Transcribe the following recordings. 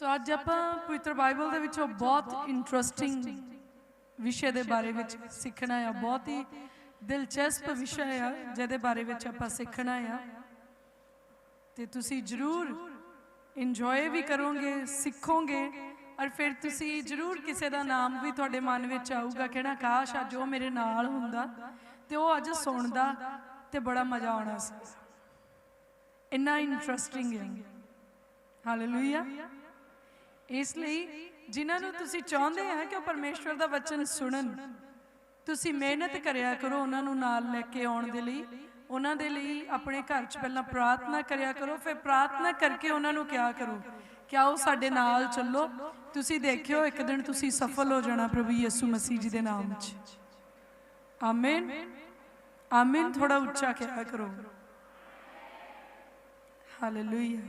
ਸੋ ਅੱਜ ਆਪਾਂ ਪਵਿੱਤਰ ਬਾਈਬਲ ਦੇ ਵਿੱਚੋਂ ਬਹੁਤ ਇੰਟਰਸਟਿੰਗ ਵਿਸ਼ੇ ਦੇ ਬਾਰੇ ਵਿੱਚ ਸਿੱਖਣਾ ਆ। ਬਹੁਤ ਹੀ ਦਿਲਚਸਪ ਵਿਸ਼ਾ ਆ, ਜਿਹਦੇ ਬਾਰੇ ਵਿੱਚ ਆਪਾਂ ਸਿੱਖਣਾ ਆ। ਤੇ ਤੁਸੀਂ ਜਰੂਰ ਇੰਜੋਏ ਵੀ ਕਰੋਗੇ, ਸਿੱਖੋਗੇ, ਔਰ ਫਿਰ ਤੁਸੀਂ ਜਰੂਰ ਕਿਸੇ ਦਾ ਨਾਮ ਵੀ ਤੁਹਾਡੇ ਮਨ ਵਿੱਚ ਆਊਗਾ, ਕਿਹੜਾ ਕਾਸ਼ ਅੱਜ ਉਹ ਮੇਰੇ ਨਾਲ ਹੁੰਦਾ ਤੇ ਉਹ ਅੱਜ ਸੁਣਦਾ ਤੇ ਬੜਾ ਮਜ਼ਾ ਆਉਣਾ। ਸੀ ਇੰਨਾ ਇੰਟਰਸਟਿੰਗ ਹੈ ਹਾਲੇਲੂਇਆ ਇਸ ਲਈ ਜਿਨ੍ਹਾਂ ਨੂੰ ਤੁਸੀਂ ਚਾਹੁੰਦੇ ਆ ਕਿ ਉਹ ਪਰਮੇਸ਼ਵਰ ਦਾ ਵਚਨ ਸੁਣਨ, ਤੁਸੀਂ ਮਿਹਨਤ ਕਰਿਆ ਕਰੋ ਉਹਨਾਂ ਨੂੰ ਨਾਲ ਲੈ ਕੇ ਆਉਣ ਦੇ ਲਈ, ਉਹਨਾਂ ਦੇ ਲਈ ਆਪਣੇ ਘਰ 'ਚ ਪਹਿਲਾਂ ਪ੍ਰਾਰਥਨਾ ਕਰਿਆ ਕਰੋ, ਫਿਰ ਪ੍ਰਾਰਥਨਾ ਕਰਕੇ ਉਹਨਾਂ ਨੂੰ ਕਿਹਾ ਕਰੋ ਕਿ ਆਓ ਸਾਡੇ ਨਾਲ ਚੱਲੋ, ਤੁਸੀਂ ਦੇਖਿਓ ਇੱਕ ਦਿਨ ਤੁਸੀਂ ਸਫਲ ਹੋ ਜਾਣਾ ਪ੍ਰਭੂ ਯਿਸੂ ਮਸੀਹ ਜੀ ਦੇ ਨਾਮ 'ਚ। ਆਮੀਨ। ਆਮੀਨ ਥੋੜਾ ਉੱਚਾ ਕਿਹਾ ਕਰੋ। ਹਾਲੇਲੂਇਆ।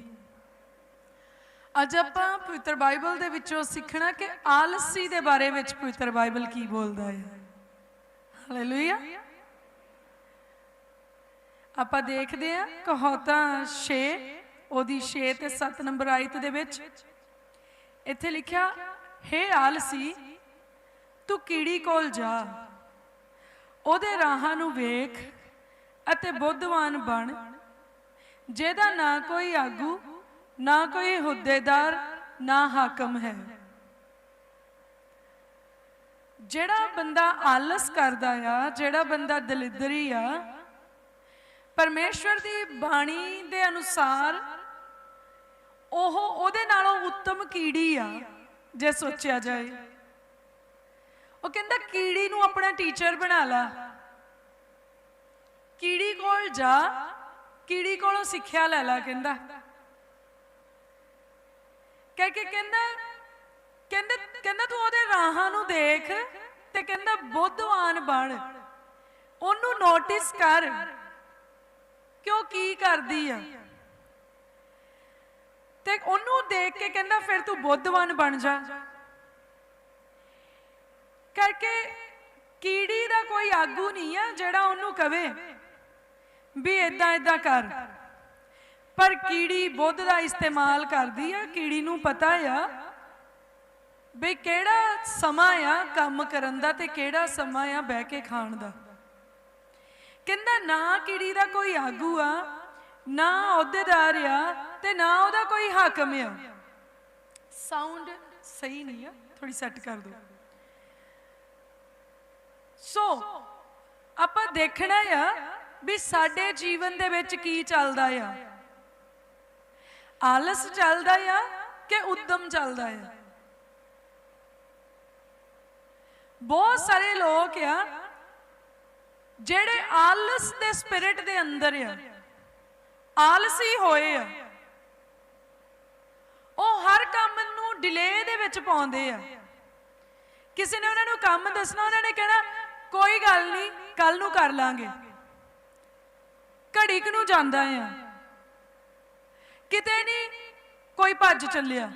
ਅੱਜ ਆਪਾਂ ਪਵਿੱਤਰ ਬਾਈਬਲ ਦੇ ਵਿੱਚੋਂ ਸਿੱਖਣਾ ਕਿ ਆਲਸੀ ਦੇ ਬਾਰੇ ਵਿੱਚ ਪਵਿੱਤਰ ਬਾਈਬਲ ਕੀ ਬੋਲਦਾ ਹੈ। ਹਾਲੇਲੂਇਆ ਆਪਾਂ ਦੇਖਦੇ ਹਾਂ ਕਹੌਤਾ 6 ਉਹਦੀ 6 ਤੇ 7 ਨੰਬਰ ਆਇਤ ਦੇ ਵਿੱਚ ਇੱਥੇ ਲਿਖਿਆ, ਹੇ ਆਲਸੀ, ਤੂੰ ਕੀੜੀ ਕੋਲ ਜਾ। ਉਹਦੇ ਰਾਹਾਂ ਨੂੰ ਵੇਖ ਅਤੇ ਬੁੱਧਵਾਨ ਬਣ, ਜਿਹਦਾ ਨਾ ਕੋਈ ਆਗੂ ਨਾ ਕੋਈ ਹੁੱਦੇਦਾਰ, ਨਾ ਹਾਕਮ ਹੈ। ਜਿਹੜਾ ਬੰਦਾ ਆਲਸ ਕਰਦਾ ਆ, ਜਿਹੜਾ ਬੰਦਾ ਦਲਿਦਰੀ ਆ, ਪਰਮੇਸ਼ਵਰ ਦੀ ਬਾਣੀ ਦੇ ਅਨੁਸਾਰ ਉਹ ਉਹਦੇ ਨਾਲੋਂ ਉੱਤਮ ਕੀੜੀ ਆ, ਜੇ ਸੋਚਿਆ ਜਾਏ। ਉਹ ਕਹਿੰਦਾ, ਕੀੜੀ ਨੂੰ ਆਪਣਾ ਟੀਚਰ ਬਣਾ ਲਾ। ਕੀੜੀ ਕੋਲ ਜਾ, ਕੀੜੀ ਕੋਲੋਂ ਸਿੱਖਿਆ ਲੈ ਲਾ, ਕਹਿੰਦਾ। ਕਹਿ ਕੇ ਕਹਿੰਦਾ ਕਹਿੰਦਾ ਕਹਿੰਦਾ ਤੂੰ ਉਹਦੇ ਰਾਹਾਂ ਨੂੰ ਦੇਖ ਤੇ ਕਹਿੰਦਾ ਬੁੱਧਵਾਨ ਬਣ। ਉਹਨੂੰ ਨੋਟਿਸ ਕਰ ਕਿ ਕੀ ਕਰਦੀ ਆ। ਤੇ ਉਹਨੂੰ ਦੇਖ ਕੇ ਕਹਿੰਦਾ, ਫਿਰ ਤੂੰ ਬੁੱਧਵਾਨ ਬਣ ਜਾ। ਕਰਕੇ ਕੀੜੀ ਦਾ ਕੋਈ ਆਗੂ ਨਹੀਂ ਆ ਜਿਹੜਾ ਉਹਨੂੰ ਕਵੇ ਵੀ ਇਦਾਂ ਇਦਾਂ ਕਰ। ਪਰ ਕੀੜੀ ਬੁੱਧ ਦਾ ਇਸਤੇਮਾਲ ਕਰਦੀ ਆ, ਕੀੜੀ ਨੂੰ ਪਤਾ ਆ ਵੀ ਕਿਹੜਾ ਸਮਾਂ ਆ ਕੰਮ ਕਰਨ ਦਾ ਤੇ ਕਿਹੜਾ ਸਮਾਂ ਆ ਬਹਿ ਕੇ ਖਾਣ ਦਾ। ਕਹਿੰਦਾ ਨਾ ਕੀੜੀ ਦਾ ਕੋਈ ਆਗੂ ਆ, ਨਾ ਅਹੁਦੇਦਾਰ ਆ ਤੇ ਨਾ ਉਹਦਾ ਕੋਈ ਹਾਕਮ ਆ। ਸਾਊਂਡ ਸਹੀ ਨਹੀਂ ਆ ਥੋੜੀ ਸੈੱਟ ਕਰ ਦਿਓ। ਸੋ ਆਪਾਂ ਦੇਖਣਾ ਆ ਵੀ ਸਾਡੇ ਜੀਵਨ ਦੇ ਵਿੱਚ ਕੀ ਚੱਲਦਾ ਆ। ਆਲਸ ਚੱਲਦਾ ਆ ਕਿ ਉਦਮ ਚੱਲਦਾ ਆ? ਬਹੁਤ ਸਾਰੇ ਲੋਕ ਆ ਜਿਹੜੇ ਆਲਸ ਦੇ ਸਪਿਰਿਟ ਦੇ ਅੰਦਰ ਆ। ਆਲਸੀ ਹੋਏ ਆ। ਉਹ ਹਰ ਕੰਮ ਨੂੰ ਡਿਲੇ ਦੇ ਵਿੱਚ ਪਾਉਂਦੇ ਆ। ਕਿਸੇ ਨੇ ਉਹਨਾਂ ਨੂੰ ਕੰਮ ਦੱਸਣਾ, ਉਹਨਾਂ ਨੇ ਕਹਿਣਾ, ਕੋਈ ਗੱਲ ਨਹੀਂ ਕੱਲ ਨੂੰ ਕਰ ਲਾਂਗੇ। ਘੜੀ ਕੁ ਨੂੰ ਜਾਂਦਾ ਆ। ਕਿਤੇ ਨਹੀਂ ਕੋਈ ਭੱਜ ਚੱਲਿਆ।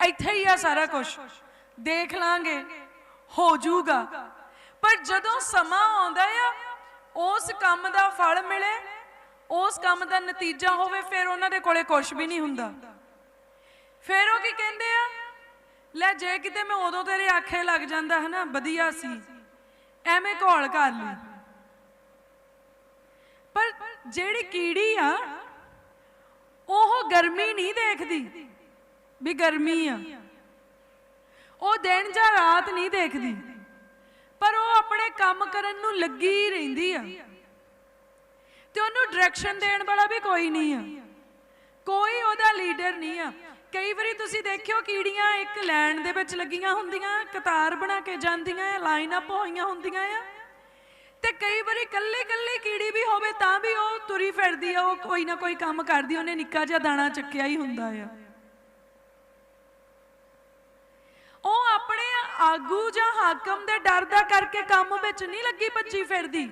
ਇੱਥੇ ਹੀ ਆ ਸਾਰਾ ਕੁਝ ਦੇਖ ਲਾਂਗੇ, ਹੋ ਜਾਊਗਾ। ਪਰ ਜਦੋਂ ਸਮਾਂ ਆਉਂਦਾ ਆ, ਉਸ ਕੰਮ ਦਾ ਫਲ ਮਿਲੇ, ਉਸ ਕੰਮ ਦਾ ਨਤੀਜਾ ਹੋਵੇ, ਫਿਰ ਉਹਨਾਂ ਦੇ ਕੋਲੇ ਕੁਝ ਵੀ ਨਹੀਂ ਹੁੰਦਾ। ਫਿਰ ਉਹ ਕੀ ਕਹਿੰਦੇ ਆ? ਲੈ ਜੇ ਕਿਤੇ ਮੈਂ ਉਦੋਂ ਤੇਰੇ ਆਖੇ ਲੱਗ ਜਾਂਦਾ, ਹਨਾ, ਵਧੀਆ ਸੀ। ਐਵੇਂ ਘੋਲ ਕਰ ਲਈ। ਪਰ ਜਿਹੜੀ ਕੀੜੀ ਆ ਉਹ ਗਰਮੀ ਨਹੀਂ ਦੇਖਦੀ। ਵੀ ਗਰਮੀ ਆ। ਉਹ ਦਿਨ ਜਾਂ ਰਾਤ ਨਹੀਂ ਦੇਖਦੀ। ਪਰ ਉਹ ਆਪਣੇ ਕੰਮ ਕਰਨ ਨੂੰ ਲੱਗੀ ਰਹਿੰਦੀ ਆ। ਤੇ ਉਹਨੂੰ ਡਾਇਰੈਕਸ਼ਨ ਦੇਣ ਵਾਲਾ ਵੀ ਕੋਈ ਨਹੀਂ ਆ। ਕੋਈ ਉਹਦਾ ਲੀਡਰ ਨਹੀਂ ਆ। ਕਈ ਵਾਰੀ ਤੁਸੀਂ ਦੇਖਿਓ ਕੀੜੀਆਂ ਇੱਕ ਲਾਈਨ ਦੇ ਵਿੱਚ ਲੱਗੀਆਂ ਹੁੰਦੀਆਂ, ਕਤਾਰ ਬਣਾ ਕੇ ਜਾਂਦੀਆਂ ਆ ਲਾਈਨ ਅਪ ਹੋਈਆਂ ਹੁੰਦੀਆਂ ਆ। ਤੇ ਕਈ ਵਾਰੀ ਕੱਲੇ ਕੱਲੇ ਕੀੜੀ ਵੀ ਹੋਵੇ ਤਾਂ ਵੀ ਉਹ ਤੁਰੀ ਫਿਰਦੀ ਆ, ਉਹ ਕੋਈ ਨਾ ਕੋਈ ਕੰਮ ਕਰਦੀ ਉਹਨੇ ਨਿੱਕਾ ਜਿਹਾ ਦਾਣਾ ਚੱਕਿਆ ਹੀ ਹੁੰਦਾ ਆ। ਉਹ ਆਪਣੇ ਆਗੂ ਜਾਂ ਹਾਕਮ ਦੇ ਡਰ ਦਾ ਕਰਕੇ ਕੰਮ ਵਿੱਚ ਨਹੀਂ ਲੱਗੀ ਭੱਜੀ ਫਿਰਦੀ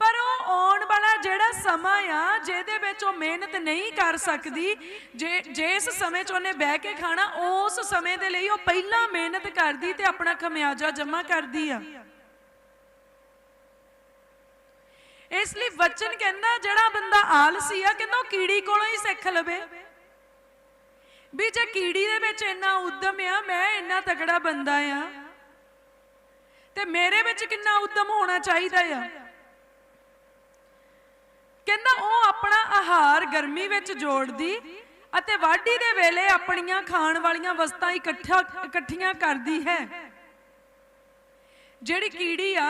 ਪਰ ਉਹ ਆਉਣ ਵਾਲਾ ਜਿਹੜਾ ਸਮਾਂ ਆ, ਜਿਹਦੇ ਵਿੱਚ ਉਹ ਮਿਹਨਤ ਨਹੀਂ ਕਰ ਸਕਦੀ, ਜੇ ਜਿਸ ਸਮੇਂ 'ਚ ਉਹਨੇ ਬਹਿ ਕੇ ਖਾਣਾ, ਉਸ ਸਮੇਂ ਦੇ ਲਈ ਉਹ ਪਹਿਲਾਂ ਮਿਹਨਤ ਕਰਦੀ ਤੇ ਆਪਣਾ ਖਮਿਆਜਾ ਜਮ੍ਹਾਂ ਕਰਦੀ ਆ। ਇਸ ਲਈ ਵਚਨ ਕਹਿੰਦਾ, ਜਿਹੜਾ ਬੰਦਾ ਆਲਸੀ ਆ, ਕਹਿੰਦਾ ਉਹ ਕੀੜੀ ਕੋਲੋਂ ਹੀ ਸਿੱਖ ਲਵੇ। ਵੀ ਜੇ ਕੀੜੀ ਦੇ ਵਿੱਚ ਇੰਨਾ ਉਦਮ ਆ, ਮੈਂ ਇੰਨਾ ਤਕੜਾ ਬੰਦਾ ਆ, ਤੇ ਮੇਰੇ ਵਿੱਚ ਕਿੰਨਾ ਉਦਮ ਹੋਣਾ ਚਾਹੀਦਾ ਆ। ਕਹਿੰਦਾ ਉਹ ਆਪਣਾ ਆਹਾਰ ਗਰਮੀ ਵਿੱਚ ਜੋੜਦੀ ਅਤੇ ਵਾਢੀ ਦੇ ਵੇਲੇ ਆਪਣੀਆਂ ਖਾਣ ਵਾਲੀਆਂ ਵਸਤਾਂ ਇਕੱਠਾ ਇਕੱਠੀਆਂ ਕਰਦੀ ਹੈ। ਜਿਹੜੀ ਕੀੜੀ ਆ,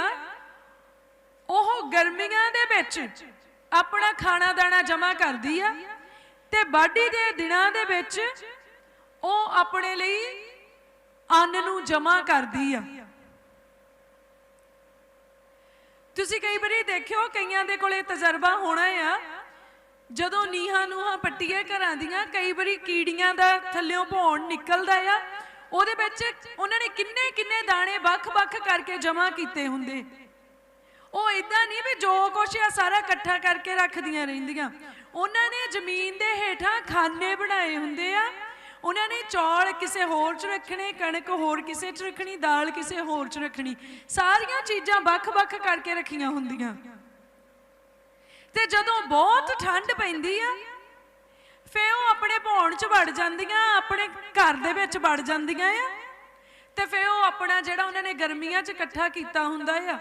ਉਹ ਗਰਮੀਆਂ ਦੇ ਵਿੱਚ ਆਪਣਾ ਖਾਣਾ ਦਾਣਾ ਜਮਾ ਕਰਦੀ ਆ ਤੇ ਵਾਢੀ ਦੇ ਦਿਨਾਂ ਦੇ ਵਿੱਚ ਉਹ ਆਪਣੇ ਲਈ ਅੰਨ ਨੂੰ ਜਮਾ ਕਰਦੀ ਆ। ਤੁਸੀਂ ਕਈ ਵਾਰੀ ਦੇਖਿਓ, ਕਈਆਂ ਦੇ ਕੋਲੇ ਤਜਰਬਾ ਹੋਣਾ ਆ। ਜਦੋਂ ਨੀਹਾਂ ਨੂਹਾਂ ਪੱਟੀਏ ਘਰਾਂ ਦੀਆਂ, ਕਈ ਵਾਰੀ ਕੀੜੀਆਂ ਦਾ ਥੱਲਿਓਂ ਭੌਣ ਨਿਕਲਦਾ ਆ। ਉਹਦੇ ਵਿੱਚ ਉਹਨਾਂ ਨੇ ਕਿੰਨੇ ਕਿੰਨੇ ਦਾਣੇ ਵੱਖ-ਵੱਖ ਕਰਕੇ ਜਮ੍ਹਾਂ ਕੀਤੇ ਹੁੰਦੇ। ਉਹ ਇਦਾਂ ਨਹੀਂ ਵੀ ਜੋ ਕੁਛ ਆ ਸਾਰਾ ਇਕੱਠਾ ਕਰਕੇ ਰੱਖਦੀਆਂ ਰਹਿੰਦੀਆਂ। ਉਹਨਾਂ ਨੇ ਜ਼ਮੀਨ ਦੇ ਹੇਠਾਂ ਖਾਨੇ ਬਣਾਏ ਹੁੰਦੇ ਆ। ਉਹਨਾਂ ਨੇ ਚੌਲ ਕਿਸੇ ਹੋਰ 'ਚ ਰੱਖਣੇ, ਕਣਕ ਹੋਰ ਕਿਸੇ 'ਚ ਰੱਖਣੀ, ਦਾਲ ਕਿਸੇ ਹੋਰ 'ਚ ਰੱਖਣੀ। ਸਾਰੀਆਂ ਚੀਜ਼ਾਂ ਵੱਖ-ਵੱਖ ਕਰਕੇ ਰੱਖੀਆਂ ਹੁੰਦੀਆਂ। ਤੇ ਜਦੋਂ ਬਹੁਤ ਠੰਡ ਪੈਂਦੀ ਆ ਫੇ ਉਹ ਆਪਣੇ ਭੌਣ 'ਚ ਵੜ ਜਾਂਦੀਆਂ, ਆਪਣੇ ਘਰ ਦੇ ਵਿੱਚ ਵੜ ਜਾਂਦੀਆਂ ਆ। ਤੇ ਫੇ ਉਹ ਆਪਣਾ ਜਿਹੜਾ ਉਹਨਾਂ ਨੇ ਗਰਮੀਆਂ 'ਚ ਇਕੱਠਾ ਕੀਤਾ ਹੁੰਦਾ ਆ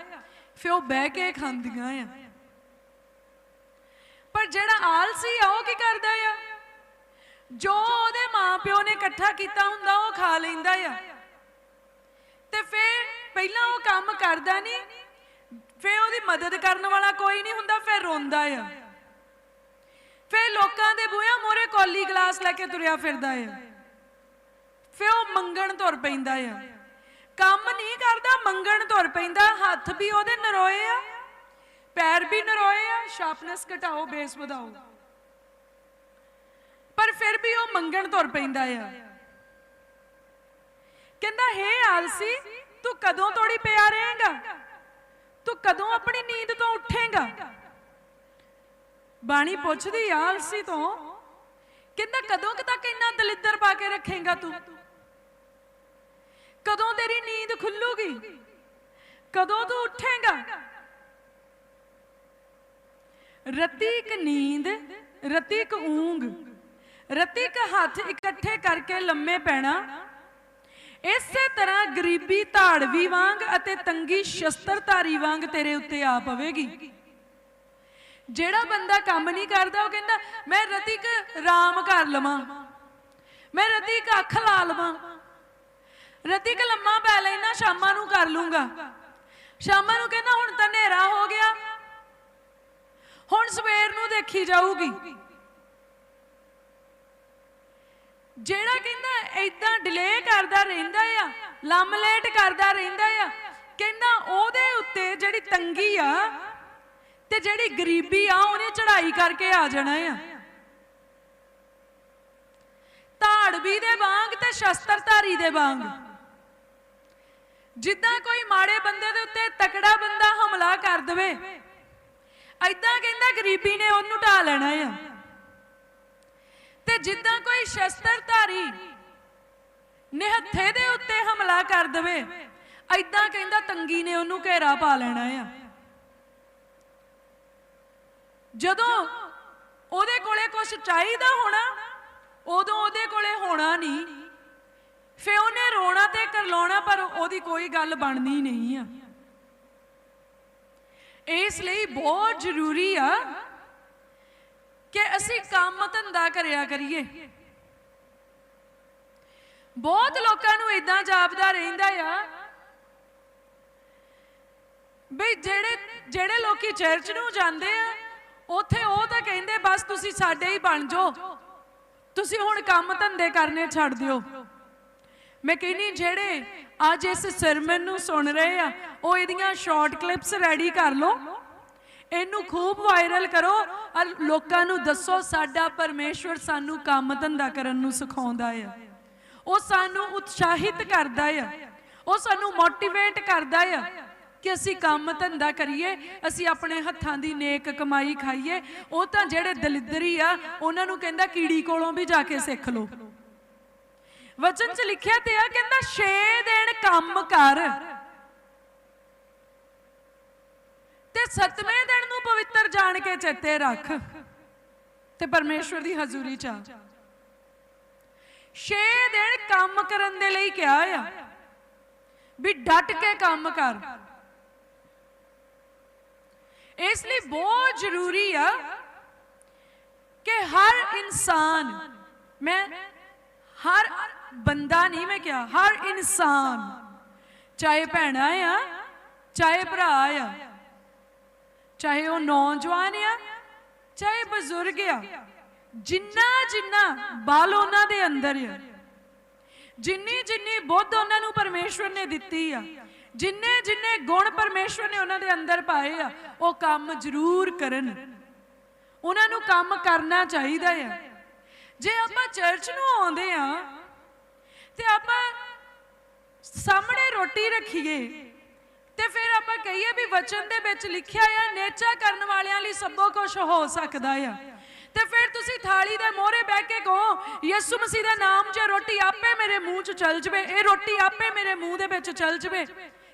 ਫੇ ਉਹ ਬਹਿ ਕੇ ਖਾਂਦੀਆਂ ਆ। ਪਰ ਜਿਹੜਾ ਆਲਸੀ ਆ, ਉਹ ਕੀ ਕਰਦਾ ਆ? ਜੋ ਉਹਦੇ ਪਿਓ ਨੇ ਇਕੱਠਾ ਕੀਤਾ ਹੁੰਦਾ, ਉਹ ਖਾ ਲੈਂਦਾ ਆ। ਤੇ ਫੇ ਪਹਿਲਾਂ ਉਹ ਕੰਮ ਕਰਦਾ ਨਹੀਂ ਫੇ ਉਹਦੀ ਮਦਦ ਕਰਨ ਵਾਲਾ ਕੋਈ ਨਹੀਂ ਹੁੰਦਾ ਫੇ ਰੋਂਦਾ ਆ। ਫੇ ਲੋਕਾਂ ਦੇ ਬੂਹਿਆਂ ਮੋਰੇ ਕੌਲੀ ਗਲਾਸ ਲੈ ਕੇ ਤੁਰਿਆ ਫਿਰਦਾ ਆ। ਫੇਰ ਉਹ ਮੰਗਣ ਤੁਰ ਪੈਂਦਾ ਆ। ਕੰਮ ਨਹੀਂ ਕਰਦਾ, ਮੰਗਣ ਤੁਰ ਪੈਂਦਾ, ਹੱਥ ਵੀ ਉਹਦੇ ਨਰੋਏ ਆ, ਪੈਰ ਵੀ ਨਰੋਏ ਆ, ਸ਼ਾਰਪਨੈਸ ਘਟਾਓ, ਬੇਸ ਵਧਾਓ। ਪਰ ਫਿਰ ਵੀ ਉਹ ਮੰਗਣ ਤੁਰ ਪੈਂਦਾ ਆ। ਕਹਿੰਦਾ, ਹੇ ਆਲਸੀ, ਤੂੰ ਕਦੋਂ ਤੋੜੀ ਪਿਆ ਰਹੇਗਾ? ਤੂੰ ਕਦੋਂ ਆਪਣੀ ਨੀਂਦ ਤੋਂ ਉੱਠੇਗਾ? ਬਾਣੀ ਪੁੱਛਦੀ ਆ ਆਲਸੀ ਤੋਂ, ਕਹਿੰਦਾ, ਕਦੋਂ ਕਿ ਤੱਕ ਇੰਨਾ ਦਲਿੱਦਰ ਪਾ ਕੇ ਰੱਖੇਗਾ ਤੂੰ? ਕਦੋਂ ਤੇਰੀ ਨੀਂਦ ਖੁੱਲੂਗੀ? ਕਦੋਂ ਤੂੰ ਉੱਠੇਗਾ? ਰਤੀਕ ਨੀਂਦ, ਰਤੀ ਇੱਕ ਊਂਗ। ਰਤਿਕ ਹੱਥ ਇਕੱਠੇ ਕਰਕੇ ਲੰਮੇ ਪੈਣਾ। ਇਸੇ ਤਰ੍ਹਾਂ ਗਰੀਬੀ ਧਾੜਵੀ ਵਾਂਗ ਅਤੇ ਤੰਗੀ ਸ਼ਸਤਰਧਾਰੀ ਵਾਂਗ ਤੇਰੇ ਉੱਤੇ ਆ ਪਵੇਗੀ। ਜਿਹੜਾ ਬੰਦਾ ਕੰਮ ਨਹੀਂ ਕਰਦਾ, ਉਹ ਕਹਿੰਦਾ, ਮੈਂ ਰਤੀਕ ਰਾਮ ਕਰ ਲਵਾਂ। ਮੈਂ ਰਤੀਕ ਅੱਖ ਲਾ ਲਵਾਂ। ਰਤੀਕ ਲੰਮਾ ਪੈ ਲੈਣਾ, ਸ਼ਾਮਾਂ ਨੂੰ ਕਰ ਲੂੰਗਾ। ਸ਼ਾਮਾਂ ਨੂੰ ਕਹਿੰਦਾ, ਹੁਣ ਤਾਂ ਹਨੇਰਾ ਹੋ ਗਿਆ। ਹੁਣ ਸਵੇਰ ਨੂੰ ਦੇਖੀ ਜਾਊਗੀ। ਜਿਹੜਾ ਕਹਿੰਦਾ ਐਦਾਂ ਡਿਲੇ ਕਰਦਾ ਰਹਿੰਦਾ ਆ, ਲੰਮ ਕਰਦਾ ਰਹਿੰਦਾ ਆ, ਕਹਿੰਦਾ ਉਹਦੇ ਉੱਤੇ ਜਿਹੜੀ ਤੰਗੀ ਆ ਤੇ ਜਿਹੜੀ ਗਰੀਬੀ ਆ, ਉਹਨੇ ਚੜ੍ਹਾਈ ਕਰਕੇ ਆ ਜਾਣਾ ਆ। ਧਾੜਵੀ ਦੇ ਵਾਂਗ ਤੇ ਸ਼ਸਤਰਧਾਰੀ ਦੇ ਵਾਂਗ। ਜਿੱਦਾਂ ਕੋਈ ਮਾੜੇ ਬੰਦੇ ਦੇ ਉੱਤੇ ਤਕੜਾ ਬੰਦਾ ਹਮਲਾ ਕਰ ਦਵੇ ਐਦਾਂ ਕਹਿੰਦਾ ਗਰੀਬੀ ਨੇ ਉਹਨੂੰ ਢਾ ਲੈਣਾ ਆ। ਤੇ ਜਿੱਦਾਂ ਕੋਈ ਸ਼ਸਤਰਧਾਰੀ ਨਿਹੱਥੇ ਦੇ ਉੱਤੇ ਹਮਲਾ ਕਰ ਦਵੇ ਐਦਾਂ ਕਹਿੰਦਾ ਤੰਗੀ ਨੇ ਉਹਨੂੰ ਘੇਰਾ ਪਾ ਲੈਣਾ ਆ। ਜਦੋਂ ਉਹਦੇ ਕੋਲੇ ਕੁਝ ਚਾਹੀਦਾ ਹੋਣਾ, ਉਦੋਂ ਉਹਦੇ ਕੋਲੇ ਹੋਣਾ ਨਹੀਂ। ਫੇ ਉਹਨੇ ਰੋਣਾ ਤੇ ਕਰਲਾਉਣਾ, ਪਰ ਉਹਦੀ ਕੋਈ ਗੱਲ ਬਣਨੀ ਨਹੀਂ ਆ। ਇਸ ਲਈ ਬਹੁਤ ਜ਼ਰੂਰੀ ਆ ਕਿ ਅਸੀਂ ਕੰਮ ਧੰਦਾ ਕਰਿਆ ਕਰੀਏ। ਬਹੁਤ ਲੋਕਾਂ ਨੂੰ ਇਦਾਂ ਜਾਪਦਾ ਰਹਿੰਦਾ ਆ ਵੀ ਜਿਹੜੇ ਜਿਹੜੇ ਲੋਕੀ ਚਰਚ ਨੂੰ ਜਾਂਦੇ ਆ, ਉੱਥੇ ਉਹ ਤਾਂ ਕਹਿੰਦੇ, ਬਸ ਤੁਸੀਂ ਸਾਡੇ ਹੀ ਬਣ ਜਾਓ। ਤੁਸੀਂ ਹੁਣ ਕੰਮ ਧੰਦੇ ਕਰਨੇ ਛੱਡ ਦਿਓ। ਮੈਂ ਕਹਿੰਨੀ ਜਿਹੜੇ ਅੱਜ ਇਸ ਸਰਮਨ ਨੂੰ ਸੁਣ ਰਹੇ ਆ, ਉਹ ਇਹਦੀਆਂ ਸ਼ਾਰਟ ਕਲਿੱਪਸ ਰੈਡੀ ਕਰ ਲਓ। ਇਹਨੂੰ ਖੂਬ ਵਾਇਰਲ ਕਰੋ। ਔਰ ਲੋਕਾਂ ਨੂੰ ਦੱਸੋ, ਸਾਡਾ ਪਰਮੇਸ਼ਵਰ ਸਾਨੂੰ ਕੰਮ ਧੰਦਾ ਕਰਨ ਨੂੰ ਸਿਖਾਉਂਦਾ ਆ। ਉਹ ਸਾਨੂੰ ਉਤਸ਼ਾਹਿਤ ਕਰਦਾ ਆ। ਉਹ ਸਾਨੂੰ ਮੋਟੀਵੇਟ ਕਰਦਾ ਆ ਕਿ ਅਸੀਂ ਕੰਮ ਧੰਦਾ ਕਰੀਏ, ਅਸੀਂ ਆਪਣੇ ਹੱਥਾਂ ਦੀ ਨੇਕ ਕਮਾਈ ਖਾਈਏ। ਉਹ ਤਾਂ ਜਿਹੜੇ ਦਲਿਦਰੀ ਆ, ਉਹਨਾਂ ਨੂੰ ਕਹਿੰਦਾ ਕੀੜੀ ਕੋਲੋਂ ਵੀ ਜਾ ਕੇ ਸਿੱਖ ਲਓ। ਵਚਨ 'ਚ ਲਿਖਿਆ ਤੇ ਆ, ਕਹਿੰਦਾ, ਛੇ ਦਿਨ ਕੰਮ ਕਰ। ਤੇ ਸੱਤਵੇਂ ਦਿਨ ਨੂੰ ਪਵਿੱਤਰ ਜਾਣ ਕੇ ਚੇਤੇ ਰੱਖ ਤੇ ਪਰਮੇਸ਼ਵਰ ਦੀ ਹਜ਼ੂਰੀ ਚ ਆ। ਛੇ ਦਿਨ ਕੰਮ ਕਰਨ ਦੇ ਲਈ ਕਿਹਾ ਆ ਵੀ ਡਟ ਕੇ ਕੰਮ ਕਰ। ਇਸ ਲਈ ਬਹੁਤ ਜ਼ਰੂਰੀ ਆ ਕਿ ਹਰ ਇਨਸਾਨ, ਮੈਂ ਹਰ ਬੰਦਾ ਨਹੀਂ ਮੈਂ ਕਿਹਾ, ਹਰ ਇਨਸਾਨ, ਚਾਹੇ ਭੈਣਾ ਆ, ਚਾਹੇ ਭਰਾ ਆ ਚਾਹੇ ਉਹ ਨੌਜਵਾਨ ਆ, ਚਾਹੇ ਬਜ਼ੁਰਗ ਆ, ਜਿੰਨਾ ਜਿੰਨਾ ਬਲ ਉਹਨਾਂ ਦੇ ਅੰਦਰ ਆ, ਜਿੰਨੀ ਜਿੰਨੀ ਬੁੱਧ ਉਹਨਾਂ ਨੂੰ ਪਰਮੇਸ਼ਵਰ ਨੇ ਦਿੱਤੀ ਆ, ਜਿੰਨੇ ਜਿੰਨੇ ਗੁਣ ਪਰਮੇਸ਼ਵਰ ਨੇ ਉਹਨਾਂ ਦੇ ਅੰਦਰ ਪਾਏ ਆ, ਉਹ ਕੰਮ ਜ਼ਰੂਰ ਕਰਨ। ਉਹਨਾਂ ਨੂੰ ਕੰਮ ਕਰਨਾ ਚਾਹੀਦਾ ਆ। ਜੇ ਆਪਾਂ ਚਰਚ ਨੂੰ ਆਉਂਦੇ ਆ, ਤੇ ਆਪਾਂ ਸਾਹਮਣੇ ਰੋਟੀ ਰੱਖੀਏ ਤੇ ਫਿਰ ਆਪਾਂ ਕਹੀਏ ਵੀ ਵਚਨ ਦੇ ਵਿੱਚ ਲਿਖਿਆ ਆ, ਨੇਚਾ ਕਰਨ ਵਾਲਿਆਂ ਲਈ ਸਭੋ ਕੁਝ ਹੋ ਸਕਦਾ ਆ। ਤੇ ਫਿਰ ਤੁਸੀਂ ਥਾਲੀ ਦੇ ਮੋਹਰੇ ਬਹਿ ਕੇ ਕਹੋ, ਯਿਸੂ ਮਸੀਹ ਦਾ ਨਾਮ 'ਚ ਰੋਟੀ ਆਪੇ ਮੇਰੇ ਮੂੰਹ 'ਚ ਚਲ ਜਵੇ, ਇਹ ਰੋਟੀ ਆਪੇ ਮੇਰੇ ਮੂੰਹ ਦੇ ਵਿੱਚ ਚੱਲ ਜਵੇ।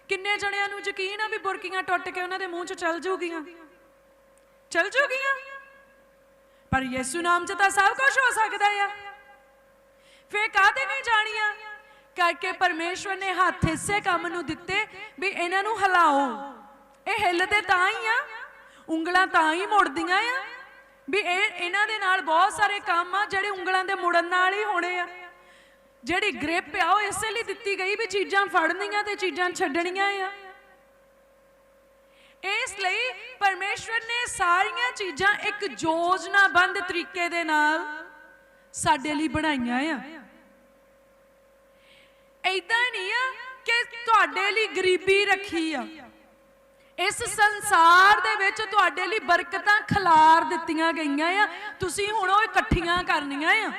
ਕਿੰਨੇ ਜਣਿਆਂ ਨੂੰ ਯਕੀਨ ਆ ਵੀ ਬੁਰਕੀਆਂ ਟੁੱਟ ਕੇ ਉਹਨਾਂ ਦੇ ਮੂੰਹ 'ਚ ਚਲ ਜੂਗੀਆਂ? ਚੱਲ ਜੂਗੀਆਂ? ਪਰ ਯਿਸੂ ਨਾਮ 'ਚ ਤਾਂ ਸਭ ਕੁਝ ਹੋ ਸਕਦਾ ਆ। ਫੇਰ ਕਾਹਦੇ ਨਹੀਂ ਜਾਣੀਆਂ ਕਰਕੇ ਪਰਮੇਸ਼ਵਰ ਨੇ ਹੱਥ ਇਸੇ ਕੰਮ ਨੂੰ ਦਿੱਤੇ ਵੀ ਇਹਨਾਂ ਨੂੰ ਹਿਲਾਓ। ਇਹ ਹਿੱਲਦੇ ਤਾਂ ਹੀ ਆ। ਉਂਗਲਾਂ ਤਾਂ ਹੀ ਮੁੜਦੀਆਂ ਆ। ਵੀ ਇਹ ਇਹਨਾਂ ਦੇ ਨਾਲ ਬਹੁਤ ਸਾਰੇ ਕੰਮ ਆ ਜਿਹੜੇ ਉਂਗਲਾਂ ਦੇ ਮੁੜਨ ਨਾਲ ਹੀ ਹੋਣੇ ਆ। ਜਿਹੜੀ ਗ੍ਰਿਪ ਆ ਉਹ ਇਸੇ ਲਈ ਦਿੱਤੀ ਗਈ ਵੀ ਚੀਜ਼ਾਂ ਫੜਨੀਆਂ ਤੇ ਚੀਜ਼ਾਂ ਛੱਡਣੀਆਂ ਆ। ਇਸ ਲਈ ਪਰਮੇਸ਼ਵਰ ਨੇ ਸਾਰੀਆਂ ਚੀਜ਼ਾਂ ਇੱਕ ਯੋਜਨਾਬੰਦ ਤਰੀਕੇ ਦੇ ਨਾਲ ਸਾਡੇ ਲਈ ਬਣਾਈਆਂ ਆ। ਐਦਾਂ ਨਹੀਂ ਆ ਕਿ ਤੁਹਾਡੇ ਲਈ ਗਰੀਬੀ ਰੱਖੀ ਆ। ਇਸ ਸੰਸਾਰ ਦੇ ਵਿੱਚ ਤੁਹਾਡੇ ਲਈ ਬਰਕਤਾਂ ਖਿਲਾਰ ਦਿੱਤੀਆਂ ਗਈਆਂ ਆ। ਤੁਸੀਂ ਹੁਣ ਉਹ ਇਕੱਠੀਆਂ ਕਰਨੀਆਂ ਆ।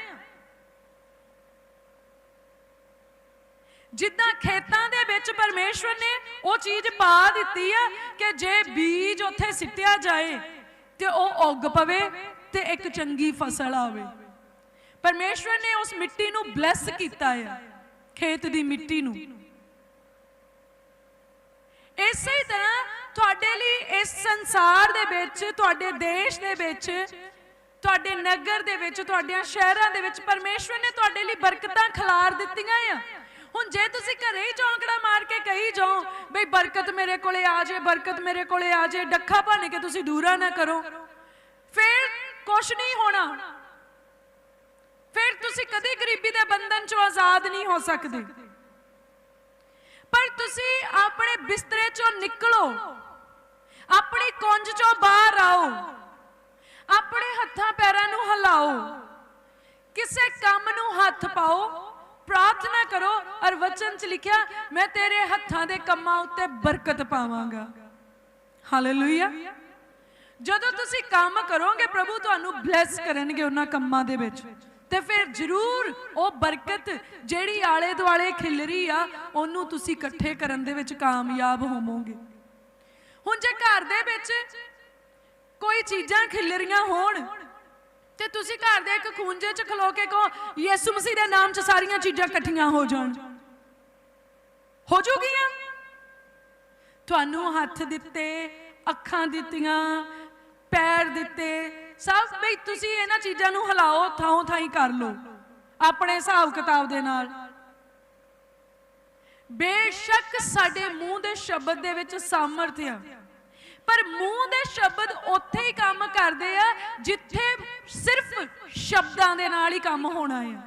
ਜਿੱਦਾਂ ਖੇਤਾਂ ਦੇ ਵਿੱਚ ਪਰਮੇਸ਼ਵਰ ਨੇ ਉਹ ਚੀਜ਼ ਪਾ ਦਿੱਤੀ ਆ ਕਿ ਜੇ ਬੀਜ ਉੱਥੇ ਸਿੱਟਿਆ ਜਾਏ ਤੇ ਉਹ ਉੱਗ ਪਵੇ ਤੇ ਇੱਕ ਚੰਗੀ ਫਸਲ ਆਵੇ। ਪਰਮੇਸ਼ਵਰ ਨੇ ਉਸ ਮਿੱਟੀ ਨੂੰ ਬਲੈਸ ਕੀਤਾ ਆ। ਖੇਤ ਦੀ ਮਿੱਟੀ ਨੂੰ। ਇਸੇ ਤਰ੍ਹਾਂ ਤੁਹਾਡੇ ਲਈ ਇਸ ਸੰਸਾਰ ਦੇ ਵਿੱਚ, ਤੁਹਾਡੇ ਦੇਸ਼ ਦੇ ਵਿੱਚ, ਤੁਹਾਡੇ ਨਗਰ ਦੇ ਵਿੱਚ, ਤੁਹਾਡਿਆਂ ਸ਼ਹਿਰਾਂ ਦੇ ਵਿੱਚ ਪਰਮੇਸ਼ਵਰ ਨੇ ਤੁਹਾਡੇ ਲਈ ਬਰਕਤਾਂ ਖਿਲਾਰ ਦਿੱਤੀਆਂ ਆ। ਹੁਣ ਜੇ ਤੁਸੀਂ ਘਰੇ ਹੀ ਚੌਂਕੜਾ ਮਾਰ ਕੇ ਕਹੀ ਜਾਓ, ਬਈ ਬਰਕਤ ਮੇਰੇ ਕੋਲੇ ਆ ਜੇ, ਬਰਕਤ ਮੇਰੇ ਕੋਲੇ ਆ ਜੇ, ਡੱਖਾ ਭੰਨ ਕੇ ਤੁਸੀਂ ਦੂਰਾ ਨਾ ਕਰੋ। ਫਿਰ ਕੁਝ ਨਹੀਂ ਹੋਣਾ। ਫਿਰ ਤੁਸੀਂ ਕਦੇ ਗਰੀਬੀ ਦੇ ਬੰਧਨ ਚੋਂ ਆਜ਼ਾਦ ਨਹੀਂ ਹੋ ਸਕਦੇ। ਪਰ ਤੁਸੀਂ ਆਪਣੇ ਬਿਸਤਰੇ ਚੋਂ ਨਿਕਲੋ। ਆਪਣੀ ਕੁੰਜ ਚੋਂ ਬਾਹਰ ਆਓ। ਆਪਣੇ ਹੱਥਾਂ ਪੈਰਾਂ ਨੂੰ ਹਿਲਾਓ। ਕਿਸੇ ਕੰਮ ਨੂੰ ਹੱਥ ਪਾਓ। ਪ੍ਰਾਰਥਨਾ ਕਰੋ ਔਰ ਵਚਨ 'ਚ ਲਿਖਿਆ, ਮੈਂ ਤੇਰੇ ਹੱਥਾਂ ਦੇ ਕੰਮਾਂ ਉੱਤੇ ਬਰਕਤ ਪਾਵਾਂਗਾ। ਹਾਲੇਲੂਇਆ ਜਦੋਂ ਤੁਸੀਂ ਕੰਮ ਕਰੋਗੇ, ਪ੍ਰਭੂ ਤੁਹਾਨੂੰ ਬਲੈਸ ਕਰਨਗੇ ਉਹਨਾਂ ਕੰਮਾਂ ਦੇ ਵਿੱਚ। ਤੇ ਫਿਰ ਜ਼ਰੂਰ ਉਹ ਬਰਕਤ ਜਿਹੜੀ ਆਲੇ ਦੁਆਲੇ ਖਿਲਰੀ ਆ, ਉਹਨੂੰ ਤੁਸੀਂ ਇਕੱਠੇ ਕਰਨ ਦੇ ਵਿੱਚ ਕਾਮਯਾਬ ਹੋਵੋਗੇ। ਹੁਣ ਜੇ ਘਰ ਦੇ ਵਿੱਚ ਕੋਈ ਚੀਜ਼ਾਂ ਖਿਲਰੀਆਂ ਹੋਣ, ਤੇ ਤੁਸੀਂ ਘਰ ਦੇ ਇੱਕ ਖੂੰਜੇ 'ਚ ਖਲੋ ਕੇ ਕਹੋ, ਯਿਸੂ ਮਸੀਹ ਦੇ ਨਾਮ 'ਚ ਸਾਰੀਆਂ ਚੀਜ਼ਾਂ ਇਕੱਠੀਆਂ ਹੋ ਜਾਣ। ਹੋ ਜੂਗੀਆਂ? ਤੁਹਾਨੂੰ ਹੱਥ ਦਿੱਤੇ, ਅੱਖਾਂ ਦਿੱਤੀਆਂ, ਪੈਰ ਦਿੱਤੇ ਸਭ, ਬਈ ਤੁਸੀਂ ਇਹਨਾਂ ਚੀਜ਼ਾਂ ਨੂੰ ਹਿਲਾਓ ਥਾਂ ਥਾਈ ਕਰ ਲਓ, ਆਪਣੇ ਹਿਸਾਬ ਕਿਤਾਬ ਦੇ ਨਾਲ। ਬੇਸ਼ੱਕ ਸਾਡੇ ਮੂੰਹ ਦੇ ਸ਼ਬਦ ਦੇ ਵਿੱਚ ਸਾਮਰਥ ਆ, ਪਰ ਮੂੰਹ ਦੇ ਸ਼ਬਦ ਉੱਥੇ ਹੀ ਕੰਮ ਕਰਦੇ ਆ ਜਿੱਥੇ ਸਿਰਫ ਸ਼ਬਦਾਂ ਦੇ ਨਾਲ ਹੀ ਕੰਮ ਹੋਣਾ ਆ।